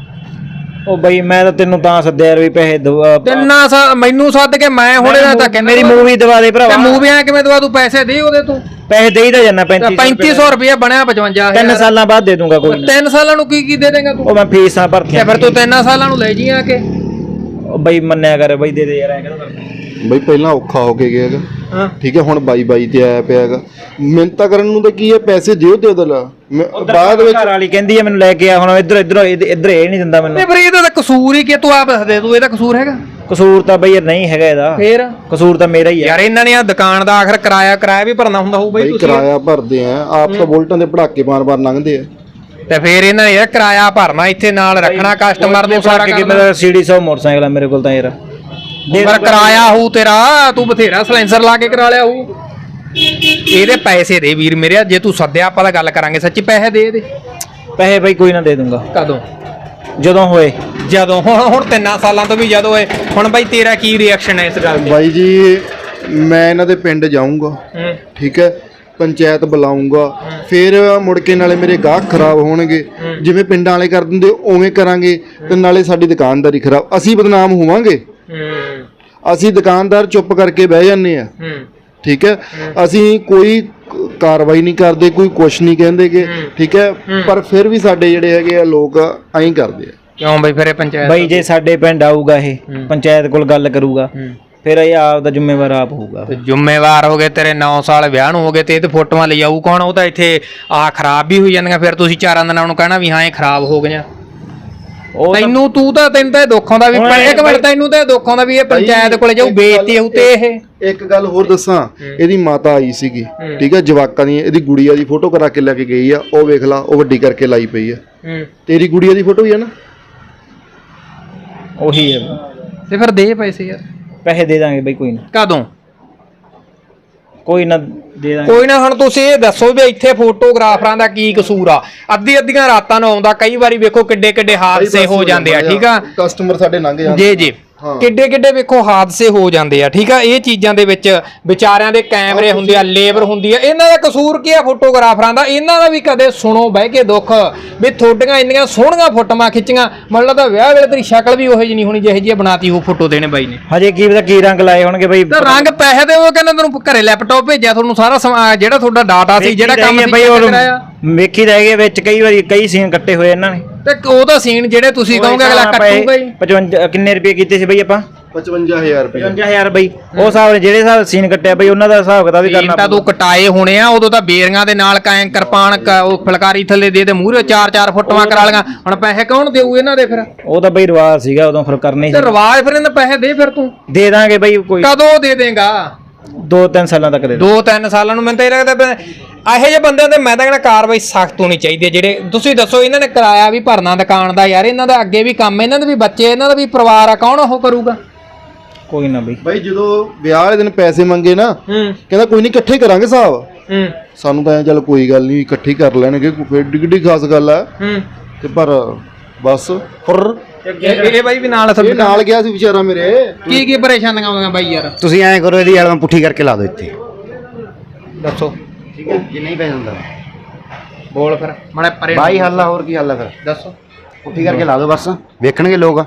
ਉਹ ਬਈ ਮੈਂ ਤਾਂ ਤੈਨੂੰ ਤਾਂ ਸੱਦਿਆ ਵੀ ਪੈਸੇ ਦਵਾ ਤਿੰਨਾਂ ਸਾਲ ਮੈਨੂੰ ਸੱਦ ਕੇ ਮੈਂ ਹੁਣ ਇਹਦਾ ਤਾਂ ਕਹਿੰਦਾ ਮੇਰੀ ਮੂਵੀ ਦਵਾ ਦੇ ਤੇ ਭਰਾਵਾ ਮੂਵੀਆਂ ਕਿਵੇਂ ਦਵਾ ਤੂੰ ਪੈਸੇ ਦੇ ਉਹਦੇ ਤੂੰ। ਪੈਸੇ ਦੇਈਦਾ ਜੰਨਾ 35 3500 ਰੁਪਏ। ਬਣਿਆ 55000 ਤਿੰਨ ਸਾਲਾਂ ਬਾਅਦ ਦੇ ਦੂੰਗਾ ਕੋਈ। ਤਿੰਨ ਸਾਲਾਂ ਨੂੰ ਕੀ ਕੀ ਦੇ ਦੇਂਗਾ ਤੂੰ? ਉਹ ਮੈਂ ਫੀਸਾਂ ਤੇ ਭਰਤੀਆਂ ਫਿਰ ਤੂੰ ਤਿੰਨਾਂ ਸਾਲਾਂ ਨੂੰ ਲੈ ਜੀ ਆ ਕੇ। ਬਈ ਮੰਨਿਆ ਕਰ ਬਈ ਦੇ ਦੇ ਯਾਰ ਐਂ ਕਿਹੜਾ ਕਰਦਾ ਬਈ ਪਹਿਲਾਂ ਔਖਾ ਹੋ ਕੇ ਗਿਆ ਹੈਗਾ ਹਾਂ। ਠੀਕ ਹੈ ਹੁਣ ਬਾਈ ਬਾਈ ਤੇ ਆਇਆ ਪਿਆ ਹੈਗਾ ਮਿਹਨਤਾਂ ਕਰਨ ਨੂੰ ਤਾਂ ਕੀ ਹੈ ਪੈਸੇ ਦਿਓ ਦੇ ਦਲਾ ਬਾਅਦ ਵਿੱਚ ਘਰ ਵਾਲੀ ਕਹਿੰਦੀ ਆ ਮੈਨੂੰ ਲੈ ਕੇ ਆ ਹੁਣ ਇੱਧਰ ਇੱਧਰ ਇੱਧਰ ਇਹ ਨਹੀਂ ਦਿੰਦਾ ਮੈਨੂੰ। ਤੇ ਫਿਰ ਇਹਦਾ ਤਾਂ ਕਸੂਰ ਹੀ ਕਿ ਤੂੰ ਆਪ ਦੱਸ ਦੇ ਤੂੰ ਇਹਦਾ ਕਸੂਰ ਹੈਗਾ? ਕਸੂਰ ਤਾਂ ਬਈ ਨਹੀਂ ਹੈਗਾ ਇਹਦਾ। ਫੇਰ? ਕਸੂਰ ਤਾਂ ਮੇਰਾ ਹੀ ਆ ਯਾਰ ਇਹਨਾਂ ਨੇ ਆ ਦੁਕਾਨ ਦਾ ਆਖਰ ਕਿਰਾਇਆ ਕਿਰਾਇਆ ਵੀ ਭਰਨਾ ਹੁੰਦਾ ਹੋਊ ਬਈ ਤੁਸੀਂ। ਕਿਰਾਇਆ ਭਰਦੇ ਆ ਆਪ ਤਾਂ ਬੁਲਟਾਂ ਦੇ ਪੜਾਕੇ ਬਾਰ-ਬਾਰ ਲੰਘਦੇ ਆ। ਤੇ ਫੇਰ ਇਹਨਾਂ ਨੇ ਯਾਰ ਕਿਰਾਇਆ ਭਰਨਾ ਇੱਥੇ ਨਾਲ ਰੱਖਣਾ ਕਸਟਮਰ ਨੂੰ ਸਾਰਾ ਕਿ ਕਰਨਾ। ਮੇਰਾ ਸੀਡੀ 100 ਮੋਟਰਸਾਈਕਲ ਆ ਮੇਰੇ ਕੋਲ ਤਾਂ ਯਾਰ। ਪਰ ਕਿਰਾਇਆ ਹੋਊ ਤੇਰਾ ਤੂੰ ਬਥੇਰਾ ਸਲੈਂਸਰ ਲਾ ਕੇ ਕਰਾ ਲਿਆ ਹੋਊ। ਇਹਦੇ ਪੈਸੇ ਦੇ ਵੀਰ ਮੇਰੇ ਜੇ ਤੂੰ ਸੱਦਿਆ ਆਪਾਂ ਤਾਂ ਗੱਲ ਕਰਾਂਗੇ ਸੱਚੀ ਪੈਸੇ ਦੇ ਦੇ। ਪੈਸੇ ਬਈ ਕੋਈ ਨਾ ਦੇ ਦੂੰਗਾ। ਕਦੋਂ? ਜਦੋਂ ਹੋਏ। ਜਦੋਂ ਹੁਣ ਹੁਣ ਤਿੰਨਾਂ ਸਾਲਾਂ ਤੋਂ ਵੀ ਜਦੋਂ ਇਹ ਹੁਣ ਬਾਈ ਤੇਰਾ ਕੀ ਰਿਐਕਸ਼ਨ ਹੈ ਇਸ ਗੱਲ ਤੇ ਬਾਈ ਜੀ ਮੈਂ ਇਹਨਾਂ ਦੇ ਪਿੰਡ ਜਾਊਂਗਾ ਠੀਕ ਹੈ? ਪੰਚਾਇਤ ਬੁਲਾਉਂਗਾ ਫਿਰ ਮੁੜ ਕੇ ਨਾਲੇ ਮੇਰੇ ਗਾਹਕ ਖਰਾਬ ਹੋਣਗੇ। ਜਿਵੇਂ ਪਿੰਡਾਂ ਵਾਲੇ ਕਰ ਦਿੰਦੇ ਉਵੇਂ ਕਰਾਂਗੇ ਤੇ ਨਾਲੇ ਸਾਡੀ ਦੁਕਾਨਦਾਰੀ ਖਰਾਬ। ਅਸੀਂ ਬਦਨਾਮ ਹੋਵਾਂਗੇ। ਅਸੀਂ ਦੁਕਾਨਦਾਰ ਚੁੱਪ ਕਰਕੇ ਬਹਿ ਜਾਂਦੇ ਆ। ਹੂੰ। ਠੀਕ ਹੈ? ਅਸੀਂ ਕੋਈ ਕਾਰਵਾਈ ਨਹੀਂ ਕਰਦੇ ਕੋਈ ਕੁਛ ਨਹੀਂ ਕਹਿੰਦੇਗੇ ਠੀਕ ਹੈ? ਪਰ ਫਿਰ ਵੀ ਸਾਡੇ ਜਿਹੜੇ ਹੈਗੇ ਆ ਲੋਕ ਐਂ ਕਰਦੇ ਆ। ਕਿਉਂ ਬਈ ਫਿਰ ਇਹ ਪੰਚਾਇਤ ਬਈ ਜੇ ਸਾਡੇ ਪਿੰਡ ਆਊਗਾ ਇਹ। ਪੰਚਾਇਤ ਕੋਲ ਗੱਲ ਕਰੂਗਾ। ਫਿਰ ਇਹ ਆਪ ਦਾ ਜ਼ਿੰਮੇਵਾਰ ਆਪ ਹੋਊਗਾ। ਤੇ ਜ਼ਿੰਮੇਵਾਰ ਹੋ ਗਏ ਤੇਰੇ 9 ਸਾਲ ਵਿਆਹ ਨੂੰ ਹੋ ਗਏ ਤੇ ਇਹ ਤੇ ਫੋਟੋਆਂ ਲਈ ਆਊ ਕੌਣ? ਉਹ ਤਾਂ ਇੱਥੇ ਆ ਖਰਾਬ ਵੀ ਹੋਈ ਜਾਂਦੀਆਂ ਫਿਰ ਤੁਸੀਂ ਚਾਰਾਂ ਦਿਨਾਂ ਨੂੰ ਕਹਿਣਾ ਵੀ ਹਾਂ ਇਹ ਖਰਾਬ ਹੋ ਗਈਆਂ। ਉਹ ਤਾਂ- ਤੈਨੂੰ ਤੂੰ ਤਾਂ ਤੈਨੂੰ ਤਾਂ ਇਹ ਦੁੱਖ ਆਉਂਦਾ ਵੀ ਹੁਣ ਇੱਕ ਮਿੰਟ ਤੈਨੂੰ ਤਾਂ ਇਹ ਦੁੱਖ ਆਉਂਦਾ ਵੀ ਇਹ ਪੰਚਾਇਤ ਕੋਲੇ ਜਾਊ ਬੇਇੱਜ਼ਤੀ ਹੋਊ ਤੇ ਇਹ। ਇੱਕ ਗੱਲ ਹੋਰ ਦੱਸਾਂ ਇਹਦੀ ਮਾਤਾ ਆਈ ਸੀਗੀ ਠੀਕ ਹੈ ਜਵਾਕਾਂ ਦੀ ਇਹਦੀ ਗੁੜੀਆ ਦੀ ਫੋਟੋ ਕਰਾ ਕੇ ਲੈ ਕੇ ਗਈ ਆ ਉਹ ਵੇਖ ਲਾ ਉਹ ਵੱਡੀ ਕਰਕੇ ਲਾਈ ਪਈ ਆ। ਤੇਰੀ ਗੁੜੀਆ ਦੀ ਫੋਟੋ ਹੀ ਆ ਨਾ? ਉਹੀ ਹੈ ਤੇ ਫਿਰ ਦੇ ਪੈਸੇ ਯਾਰ। ਪੈਸੇ ਦੇ ਦਾਂਗੇ ਬਈ ਕੋਈ ਨਾ। ਕਦੋਂ ਕੋਈ ਨਾ ਦੇ ਦਾਂਗੇ। ਕੋਈ ਨਾ ਹੁਣ ਤੁਸੀਂ ਇਹ ਦੱਸੋ ਵੀ ਇੱਥੇ ਫੋਟੋਗ੍ਰਾਫਰਾਂ ਦਾ ਕੀ ਕਸੂਰ ਆ? ਅੱਧੀ ਅੱਧੀਆਂ ਰਾਤਾਂ ਨੂੰ ਆਉਂਦਾ ਕਈ ਵਾਰੀ ਵੇਖੋ ਕਿੱਡੇ ਕਿੱਡੇ ਹਾਦਸੇ ਹੋ ਜਾਂਦੇ ਆ ਠੀਕ ਆ? ਕਸਟਮਰ ਸਾਡੇ ਲੰਘ ਜਾਂਦੇ ਜੀ ਜੀ। ਕਿੱਡੇ ਕਿੱਡੇ ਵੇਖੋ ਹਾਦਸੇ ਹੋ ਜਾਂਦੇ ਆ ਠੀਕ ਆ? ਇਹ ਚੀਜ਼ਾਂ ਦੇ ਵਿੱਚ ਵਿਚਾਰਿਆਂ ਦੇ ਕੈਮਰੇ ਹੁੰਦੇ ਆ ਲੇਬਰ ਹੁੰਦੀ ਆ। ਇਹਨਾਂ ਦਾ ਕਸੂਰ ਕੀ ਆ ਫੋਟੋਗ੍ਰਾਫਰਾਂ ਦਾ? ਇਹਨਾਂ ਦਾ ਵੀ ਕਦੇ ਸੁਣੋ ਬਹਿ ਕੇ ਦੁੱਖ। ਵੀ ਤੁਹਾਡੀਆਂ ਇੰਨੀਆਂ ਸੋਹਣੀਆਂ ਫੋਟੋਆਂ ਖਿੱਚੀਆਂ ਮੰਨ ਲਓ ਤਾਂ ਵਿਆਹ ਵੇਲੇ ਤੇਰੀ ਸ਼ਕਲ ਵੀ ਉਹੋ ਜਿਹੀ ਨਹੀਂ ਹੋਣੀ ਜਿਹੇ ਜਿਹੀ ਬਣਾਤੀ ਉਹ ਫੋਟੋ ਦੇਣੇ ਬਾਈ ਨੇ। ਹਜੇ ਕੀ ਪਤਾ ਕੀ ਰੰਗ ਲਾਏ ਹੋਣਗੇ ਬਈ। ਤੇ ਰੰਗ ਪੈਸੇ ਦੇ ਉਹ ਕਹਿੰਦਾ ਤੈਨੂੰ ਘਰੇ ਲੈਪਟਾਪ ਭੇਜਿਆ ਤੁਹਾਨੂੰ ਸਾਰਾ ਸਮਾਂ ਜਿਹੜਾ ਤੁਹਾਡਾ ਡਾਟਾ ਸੀ ਜਿਹੜਾ ਕੰਮ ਸੀ ਬਈ ਚੈੱਕ ਕਰਾਇਆ? ਵੇਖੀ ਰਹਿ ਗਏ ਵਿੱਚ ਕਈ ਵਾਰੀ ਕਈ ਸੀਨ ਕੱਟੇ ਹੋਏ ਇਹਨਾਂ ਨੇ। ਤੇ ਉਹਦਾ ਸੀਨ ਜਿਹੜੇ ਤੁਸੀਂ ਕਹੋਗੇ ਅਗਲਾ ਕੱਟੂਗਾ ਹੀ। 55 ਕਿੰਨੇ ਰੁਪਏ ਕੀਤੇ ਸੀ ਬਈ ਆਪਾਂ? 55000 ਰੁਪਏ। 55000 ਬਈ। ਉਹ ਹਿਸਾਬ ਜਿਹੜੇ ਹਿਸਾਬ ਸੀਨ ਕੱਟਿਆ ਬਈ ਉਹਨਾਂ ਦਾ ਹਿਸਾਬ ਕਿਤਾਬ ਵੀ ਕਰਨਾ ਤਾਂ ਤੂੰ ਕਟਾਏ ਹੋਣੇ ਆ ਉਦੋਂ ਤਾਂ ਬੇਰੀਆਂ ਦੇ ਨਾਲ ਕਾਇ ਕਿਰਪਾਨ ਕ- ਉਹ ਫਲਕਾਰੀ ਥੱਲੇ ਦੇ ਤੇ ਮੂਹਰੇ 4-4 ਫੁੱਟਵਾਂ ਕਰਾ ਲੀਆਂ ਹੁਣ ਪੈਸੇ ਕੌਣ ਦੇਊ ਇਹਨਾਂ ਦੇ ਫਿਰ? ਉਹ ਤਾਂ ਬਈ ਰਿਵਾਜ ਸੀਗਾ ਉਦੋਂ ਫਿਰ ਕਰਨੇ ਤੇ ਸੀ ਰਿਵਾਜ ਫਿਰ ਇਹਨਾਂ ਪੈਸੇ ਦੇ ਫਿਰ ਤੂੰ। ਦੇ ਦਾਂਗੇ ਬਈ ਕੋਈ। ਕਦੋਂ ਦੇ ਦੇਂਗਾ? 2-3 ਸਾਲਾਂ ਤੱਕ ਦੇ ਦਾਂਗੇ। ਦੋ। ਤਿੰਨ ਸਾਲਾਂ ਨੂੰ ਮੈਨੂੰ ਤਾਂ ਇਹ ਲੱਗਦਾ ਇਹੋ ਜਿਹੇ ਬੰਦਿਆਂ ਤੇ ਮੈਂ ਤਾਂ ਕਹਿੰਦਾ ਕਾਰਵਾਈ ਸਖਤ ਹੋਣੀ ਚਾਹੀਦੀ ਹੈ। ਜਿਹੜੇ ਤੁਸੀਂ ਦੱਸੋ ਇਹਨਾਂ ਨੇ ਕਿਰਾਇਆ ਵੀ ਭਰਨਾ ਦੁਕਾਨ ਦਾ ਯਾਰ ਇਹਨਾਂ ਦਾ ਅੱਗੇ ਵੀ ਕੰਮ ਇਹਨਾਂ ਦੇ ਵੀ ਬੱਚੇ ਇਹਨਾਂ ਦਾ ਵੀ ਪਰਿਵਾਰ ਆ ਕੌਣ ਉਹ ਕਰੂਗਾ? ਕੋਈ ਨਾ ਬਈ। ਬਾਈ ਜਦੋਂ ਵਿਆਹ ਵਾਲੇ ਦਿਨ ਪੈਸੇ ਮੰਗੇ ਨਾ ਹੂੰ। ਕਹਿੰਦਾ ਕੋਈ ਨਹੀਂ ਇਕੱਠੇ ਕਰਾਂਗੇ ਹੂੰ। ਸਾਨੂੰ ਤਾਂ ਐਂ ਚੱਲ ਕੋਈ ਗੱਲ ਨਹੀਂ ਇਕੱਠੇ ਕਰ ਲੈਣਗੇ ਕੋਈ ਫਿਰ ਡਿਗਡੀ ਖਾਸ ਗੱਲ ਆ। ਹੂੰ। ਤੇ ਪਰ ਬਸ ਪਰ ਇਹ ਬਾਈ ਵੀ ਨਾਲ ਇਹ ਨਾਲ ਗਿਆ ਸੀ ਵਿਚਾਰਾ ਮੇਰੇ। ਕੀ ਕੀ ਪਰੇਸ਼ਾਨੀਆਂ ਆਉਂਦੀਆਂ ਬਾਈ ਯਾਰ? ਤੁਸੀਂ ਐਂ ਕਰੋ ਇਹਦੀ ਐਲਬਮ ਪੁੱਠੀ ਕਰਕੇ ਲਾ ਦਿਓ ਇੱਥੇ। ਦੱਸੋ। ਠੀਕ ਹੈ? ਜੇ ਨਹੀਂ ਪੈਸੇ ਹੁੰਦਾ ਬੋਲ ਫਿਰ। ਮੜੇ ਪਰੇ ਬਾਈ ਹੱਲ ਹੋਰ ਕੀ ਹੱਲ ਫਿਰ? ਦੱਸੋ। ਪੁੱਠੀ ਕਰਕੇ ਲਾ ਦਿਓ ਬਸ। ਵੇਖਣਗੇ ਲੋਕ।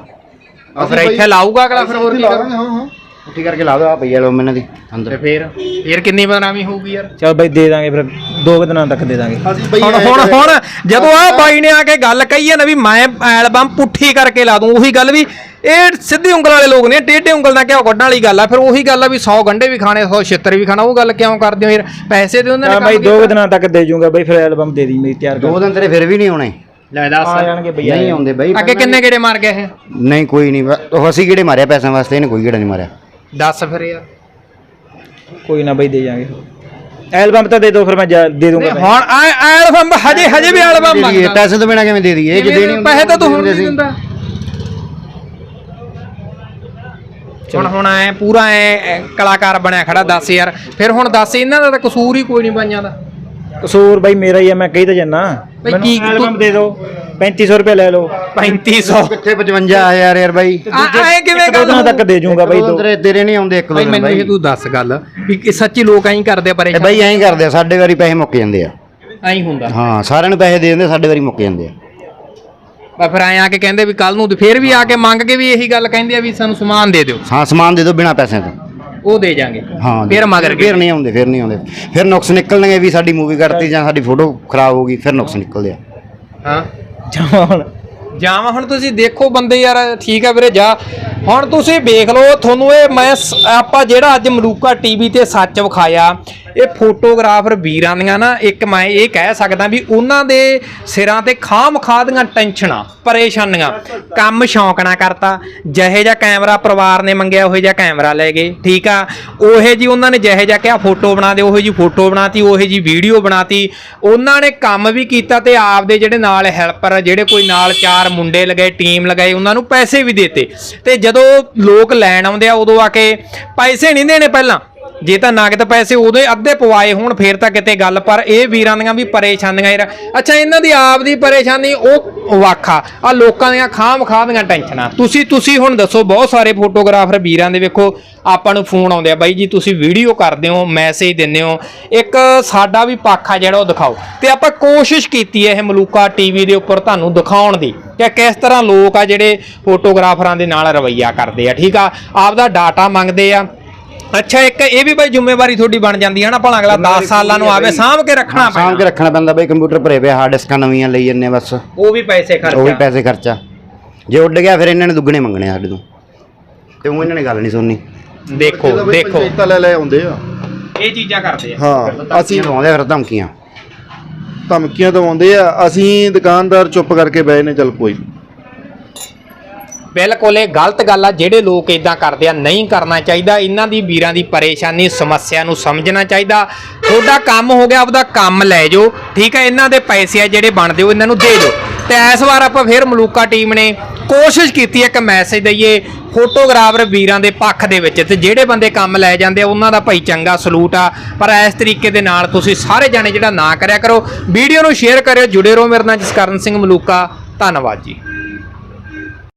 ਫਿਰ ਇੱਥੇ ਲਾਊਗਾ ਅਗਲਾ ਫਿਰ ਹੋਰ ਕੀ ਕਰੂ? ਹਾਂ ਹਾਂ। ਪੁੱਠੀ ਕਰਕੇ ਲਾ ਦਿਓ ਆ ਪਈ ਐਲਬਮ ਇਹਨਾਂ ਦੀ ਤੇ ਅੰਦਰ ਫੇਰ? ਫੇਰ ਕਿੰਨੀ ਬਦਨਾਮੀ ਹੋਊਗੀ ਯਾਰ? ਚਲ ਬਈ ਦੇ ਦਾਂਗੇ ਫਿਰ ਦੋ ਕੁ ਦਿਨਾਂ ਤੱਕ ਦੇ ਦਾਂਗੇ। ਅਸੀਂ ਬਈ ਹੁਣ ਹੁਣ ਹੁਣ ਜਦੋਂ ਆ ਬਾਈ ਨੇ ਆ ਕੇ ਗੱਲ ਕਹੀ ਹੈ ਨਾ ਵੀ ਮੈਂ ਐਲਬਮ ਪੁੱਠੀ ਕਰਕੇ ਲਾ ਦੂੰ ਉਹੀ ਗੱਲ ਵੀ ਇਹ ਸਿੱਧੀ ਉਂਗਲ ਵਾਲੇ ਲੋਕ ਨੇ ਟੇਢੇ ਉਂਗਲ ਨਾਲ ਕਿਉਂ ਕੱਢਣ ਵਾਲੀ ਗੱਲ ਆ। ਫਿਰ ਉਹੀ ਗੱਲ ਆ ਵੀ 100 ਗੰਢੇ ਵੀ ਖਾਣੇ 100 ਛਿੱਤਰ ਵੀ ਖਾਣਾ ਉਹ ਗੱਲ ਕਿਉਂ ਕਰਦੇ ਹੋ? ਯਾਰ ਪੈਸੇ ਦੇ ਉਹਨਾਂ ਨੇ ਬਈ ਕੰਮ ਦੋ ਕੁ ਕੀਤਾ। ਦਿਨਾਂ ਤੱਕ ਦੇ ਜੂੰਗਾ ਬਈ ਫਿਰ ਐਲਬਮ ਦੇ ਦੀ ਮੇਰੀ ਤਿਆਰ ਕਰ। ਦੋ ਦਿਨ ਤੇਰੇ ਫਿਰ ਵੀ ਨਹੀਂ ਆਉਣੇ। ਲੈ ਦੱਸ। ਆ ਜਾਣਗੇ ਬਈ ਨਹੀਂ ਆਉਂਦੇ ਬਾਈ ਅੱਗੇ ਕਿੰਨੇ ਗੇੜੇ ਮਾਰ ਗਏ ਇਹ? ਨਹੀਂ ਕੋਈ ਨਹੀਂ। ਉਹ ਅਸੀਂ ਕਿਹੜੇ ਮਾਰਿਆ ਪੈਸਿਆਂ ਵਾਸਤੇ? ਇਹਨੇ ਕੋਈ ਕਿਹੜਾ ਨਹੀਂ ਮਾਰਿਆ। ਦੱਸ ਫਿਰ ਯਾਰ। ਕੋਈ ਨਾ ਬਈ ਦੇ ਜਾਾਂਗੇ। ਐਲਬਮ ਤਾਂ ਦੇ ਦੋ ਫਿਰ ਮੈਂ ਜਾ- ਦੇ ਦੂੰਗਾ ਨਹੀਂ, ਹੁਣ ਆ ਐਲਬਮ ਹਜੇ ਹਜੇ ਵੀ ਐਲਬਮ ਦੇ ਮੰਗਦਾ ਪੈਸੇ ਤੋਂ ਬਿਨਾ ਕਿਵੇਂ ਦੇ ਦਈਏ? ਜੇ ਦੇਣੀ ਪੈਸੇ ਤਾਂ ਤੂੰ ਹੁਣ ਦੇ ਨਹੀਂ ਦਿੰਦੇ ਦਿੰਦਾ ਹੁਣ ਹੁਣ ਐ ਪੂਰਾ ਐ ਕਲਾਕਾਰ ਬਣਿਆ ਖੜਾ ਦੱਸ ਯਾਰ ਫਿਰ ਹੁਣ ਦੱਸ ਇਹਨਾਂ ਦਾ ਤਾਂ ਕਸੂਰ ਹੀ ਕੋਈ ਨਹੀਂ ਬਣ ਜਾਂਦਾ ਕਸੂਰ ਬਈ ਮੇਰਾ ਹੀ ਆ ਮੈਂ ਕਹੀ ਤਾਂ ਜੰਨਾ ਬਈ ਮੈਨੂੰ ਕੀ- ਐਲਬਮ ਦੇ ਦਿਓ 3500 ਰੁਪਏ ਲੈ ਲਓ। 3500 ਕਿੱਥੇ 55000 ਯਾਰ ਬਾਈ। ਐ ਕਿਵੇਂ ਇੱਕ ਦੋ ਦਿਨਾਂ ਤੱਕ ਦੇ ਜੂੰਗਾ ਬਈ ਦੋ ਦੋ। ਤੇਰੇ ਤੇਰੇ ਨਹੀਂ ਆਉਂਦੇ ਇੱਕ ਦੋ ਬਈ ਦਿਨ ਮੈਨੂੰ ਇਹ ਬਾਈ ਤੂੰ ਦੱਸ ਗੱਲ ਵੀ ਕਿ ਸੱਚੀ ਲੋਕ ਐਂ ਕਰਦੇ ਆ ਇਹ ਪਰੇਸ਼ਾਨ ਬਾਈ ਐਂ ਕਰਦੇ ਆ ਸਾਡੇ ਵਾਰੀ ਪੈਸੇ ਮੁੱਕ ਜਾਂਦੇ ਆ। ਐਂ ਹੁੰਦਾ। ਹਾਂ ਸਾਰਿਆਂ ਨੂੰ ਪੈਸੇ ਦੇ ਦਿੰਦੇ ਸਾਡੇ ਵਾਰੀ ਮੁੱਕ ਜਾਂਦੇ ਆ। ਬਾ ਫਿਰ ਐਂ ਆ ਕੇ ਕਹਿੰਦੇ ਵੀ ਕੱਲ ਨੂੰ ਤੇ ਫਿਰ ਵੀ ਆ ਕੇ ਮੰਗ ਕੇ ਵੀ ਇਹੀ ਗੱਲ ਕਹਿੰਦੇ ਆ ਵੀ ਸਾਨੂੰ ਸਮਾਨ ਦੇ ਦਿਓ। ਹਾਂ ਸਮਾਨ ਦੇ ਦਿਓ ਬਿਨਾ ਪੈਸਿਆਂ ਤੋਂ। ਉਹ ਦੇ ਜਾਾਂਗੇ। ਹਾਂ ਫਿਰ ਮਗਰ ਫਿਰ ਨਹੀਂ ਆਉਂਦੇ ਫਿਰ ਨਹੀਂ ਆਉਂਦੇ। ਫਿਰ ਨੁਕਸ ਨਿਕਲਣਗੇ ਵੀ ਸਾਡੀ ਮੂਵੀ ਕੱਟਤੀ ਜਾਂ ਸਾਡੀ ਫੋਟੋ ਖਰਾਬ ਹੋ ਗਈ ਫਿਰ ਨੁਕਸ ਨਿਕਲਦੇ ਆ। ਹਾਂ। ਜਾਵਾਂ ਹੁਣ। ਜਾਵਾਂ ਹੁਣ ਤੁਸੀਂ ਦੇਖੋ ਬੰਦੇ ਯਾਰ ਠੀਕ ਆ ਵੀਰੇ ਜਾ। ਹੁਣ ਤੁਸੀਂ ਵੇਖ ਲਓ ਤੁਹਾਨੂੰ ਇਹ ਮੈਂ ਆਪਾਂ ਜਿਹੜਾ ਅੱਜ ਮਲੂਕਾ ਟੀਵੀ ਤੇ ਸੱਚ ਵਿਖਾਇਆ ਇਹ ਫੋਟੋਗ੍ਰਾਫਰ ਵੀਰਾਂ ਦੀਆਂ ਨਾ, ਇੱਕ ਮੈਂ ਇਹ ਕਹਿ ਸਕਦਾ ਵੀ ਉਹਨਾਂ ਦੇ ਸਿਰਾਂ ਤੇ ਖਾਮ ਦੀਆਂ ਟੈਨਸ਼ਨਾਂ, ਪਰੇਸ਼ਾਨੀਆਂ, ਕੰਮ ਸ਼ੌਂਕ ਨਾ ਕਰਤਾ। ਜਿਹੇ ਜਿਹਾ ਕੈਮਰਾ ਪਰਿਵਾਰ ਨੇ ਮੰਗਿਆ, ਉਹੇ ਜਿਹਾ ਕੈਮਰਾ ਲੈ ਗਏ, ਠੀਕ ਆ? ਉਹੇ ਜੀ ਉਹਨਾਂ ਨੇ ਜਿਹੇ ਜਿਹਾ ਕਿਹਾ, ਫੋਟੋ ਬਣਾ ਦੇ ਉਹੇ ਜੀ ਫੋਟੋ ਬਣਾਤੀ, ਉਹੇ ਜੀ ਵੀਡੀਓ ਬਣਾਤੀ। ਉਹਨਾਂ ਨੇ ਕੰਮ ਵੀ ਕੀਤਾ ਤੇ ਆਪਦੇ ਜਿਹੜੇ ਨਾਲ ਹੈਲਪਰ ਜਿਹੜੇ ਕੋਈ ਨਾਲ ਚਾਰ ਮੁੰਡੇ ਲਗਾਏ, ਟੀਮ ਲਗਾਏ ਉਹਨਾਂ ਨੂੰ ਪੈਸੇ ਵੀ ਦਿੱਤੇ। ਤੇ ਜਦੋਂ ਲੋਕ ਲੈਣ ਆਉਂਦੇ ਆ, ਉਦੋਂ ਆ ਕੇ ਪੈਸੇ ਨਹੀਂ ਦੇਣੇ ਪਹਿਲਾਂ। ਜੇ ਤਾਂ ਨਗਦ ਪੈਸੇ ਉਦੋਂ ਹੀ ਅੱਧੇ ਪਵਾਏ ਹੋਣ, ਫੇਰ ਤਾਂ ਕਿਤੇ ਗੱਲ, ਪਰ ਇਹ ਵੀਰਾਂ ਦੀਆਂ ਵੀ ਪਰੇਸ਼ਾਨੀਆਂ ਯਾਰ ਅੱਛਾ, ਇਹਨਾਂ ਦੀ ਆਪ ਦੀ ਪਰੇਸ਼ਾਨੀ, ਉਹ ਵਾਖਾ। ਆ ਲੋਕਾਂ ਦੀਆਂ ਖਾਮ ਖਾਹ ਦੀਆਂ ਟੈਨਸ਼ਨਾਂ। ਤੁਸੀਂ ਤੁਸੀਂ ਹੁਣ ਦੱਸੋ, ਬਹੁਤ ਸਾਰੇ ਫੋਟੋਗ੍ਰਾਫਰ ਵੀਰਾਂ ਦੇ ਵੇਖੋ, ਆਪਾਂ ਨੂੰ ਫੋਨ ਆਉਂਦੇ ਆ, ਬਾਈ ਜੀ, ਤੁਸੀਂ ਵੀਡੀਓ ਕਰਦੇ ਹੋ, ਮੈਸੇਜ ਦਿੰਦੇ ਹੋ। ਇੱਕ ਸਾਡਾ ਵੀ ਪੱਖ ਆ ਜਿਹੜਾ ਉਹ ਦਿਖਾਓ। ਤੇ ਆਪਾਂ ਕੋਸ਼ਿਸ਼ ਕੀਤੀ ਹੈ ਇਹ ਮਲੂਕਾ ਟੀਵੀ ਦੇ ਉੱਪਰ ਤੁਹਾਨੂੰ ਦਿਖਾਉਣ ਦੀ, ਕਿ ਕਿਸ ਤਰ੍ਹਾਂ ਲੋਕ ਆ ਜਿਹੜੇ ਫੋਟੋਗ੍ਰਾਫਰਾਂ ਦੇ ਨਾਲ ਰਵਈਆ ਕਰਦੇ ਆ, ਠੀਕ ਆ? ਆਪਦਾ ਡਾਟਾ ਮੰਗਦੇ ਆ ਅੱਛਾ ਇੱਕ ਇਹ ਵੀ ਬਈ ਜ਼ਿੰਮੇਵਾਰੀ ਤੁਹਾਡੀ ਬਣ ਜਾਂਦੀ ਹੈ ਨਾ ਭਲਾ ਅਗਲਾ 10 ਸਾਲਾਂ ਨੂੰ ਆਵੇ ਸਾਂਭ ਕੇ ਰੱਖਣਾ ਸਾਂਭ ਕੇ ਪੈਣਾ। ਰੱਖਣਾ ਪੈਂਦਾ ਬਈ ਕੰਪਿਊਟਰ ਭਰੇ ਪਏ ਹਾਰਡ ਡਿਸਕਾਂ ਨਵੀਆਂ ਲਈ ਜੰਨੇ ਬਸ। ਉਹ ਵੀ ਪੈਸੇ ਉਹ ਵੀ ਖਰਚਾ ਪੈਸੇ ਖਰਚਾ। ਜੇ ਉੱਡ ਗਿਆ ਫਿਰ ਇਹਨਾਂ ਨੇ ਦੁੱਗਣੇ ਮੰਗਣੇ ਸਾਡੇ ਤੋਂ। ਤੇ ਉਹ ਇਹਨਾਂ ਨੇ ਗੱਲ ਨਹੀਂ ਸੁਣਨੀ। ਦੇਖੋ ਦੇਖੋ। ਪੰਚਾਇਤਾਂ ਲੈ ਲੈ ਆਉਂਦੇ ਆ। ਇਹ ਚੀਜ਼ਾਂ ਕਰਦੇ ਆ। ਹਾਂ ਅਸੀਂ ਅਸੀਂ ਲਵਾਉਂਦੇ ਫਿਰ ਧਮਕੀਆਂ। ਧਮਕੀਆਂ ਦਵਾਉਂਦੇ ਆ ਅਸੀਂ ਦੁਕਾਨਦਾਰ ਚੁੱਪ ਕਰਕੇ ਬਹਿ ਨੇ ਚੱਲ ਕੋਈ ਨੀ। ਬਿਲਕੁਲ ਇਹ ਗਲਤ ਗੱਲ ਆ, ਜਿਹੜੇ ਲੋਕ ਇਦਾਂ ਕਰਦੇ ਆ, ਨਹੀਂ ਕਰਨਾ ਚਾਹੀਦਾ। ਇਹਨਾਂ ਦੀ ਵੀਰਾਂ ਦੀ ਪਰੇਸ਼ਾਨੀ, ਸਮੱਸਿਆ ਨੂੰ ਸਮਝਣਾ ਚਾਹੀਦਾ। ਤੁਹਾਡਾ ਕੰਮ ਹੋ ਗਿਆ, ਆਪਦਾ ਕੰਮ ਲੈ ਜਾਓ। ਠੀਕ ਹੈ ਇਹਨਾਂ ਦੇ ਪੈਸੇ ਆ ਜਿਹੜੇ ਬਣਦੇ ਹੋ ਇਹਨਾਂ ਨੂੰ ਦੇ ਦਿਓ। ਤੇ ਇਸ ਵਾਰ ਆਪਾਂ ਫਿਰ ਮਲੂਕਾ ਟੀਮ ਨੇ ਕੋਸ਼ਿਸ਼ ਕੀਤੀ ਹੈ ਕਿ ਮੈਸੇਜ ਦਈਏ ਫੋਟੋਗ੍ਰਾਫਰ ਵੀਰਾਂ ਦੇ ਪੱਖ ਦੇ ਵਿੱਚ। ਤੇ ਜਿਹੜੇ ਬੰਦੇ ਕੰਮ ਲੈ ਜਾਂਦੇ ਆ, ਉਹਨਾਂ ਦਾ ਭਾਈ ਚੰਗਾ ਸਲੂਟ ਆ। ਪਰ ਇਸ ਤਰੀਕੇ ਦੇ ਨਾਲ ਤੁਸੀਂ ਸਾਰੇ ਜਾਣੇ ਜਿਹੜਾ ਨਾ ਕਰਿਆ ਕਰੋ। ਵੀਡੀਓ ਨੂੰ ਸ਼ੇਅਰ ਕਰਿਓ, ਜੁੜੇ ਰਹੋ ਮੇਰੇ ਨਾਲ ਜਸਕਰਨ ਸਿੰਘ ਮਲੂਕਾ। ਧੰਨਵਾਦ ਜੀ।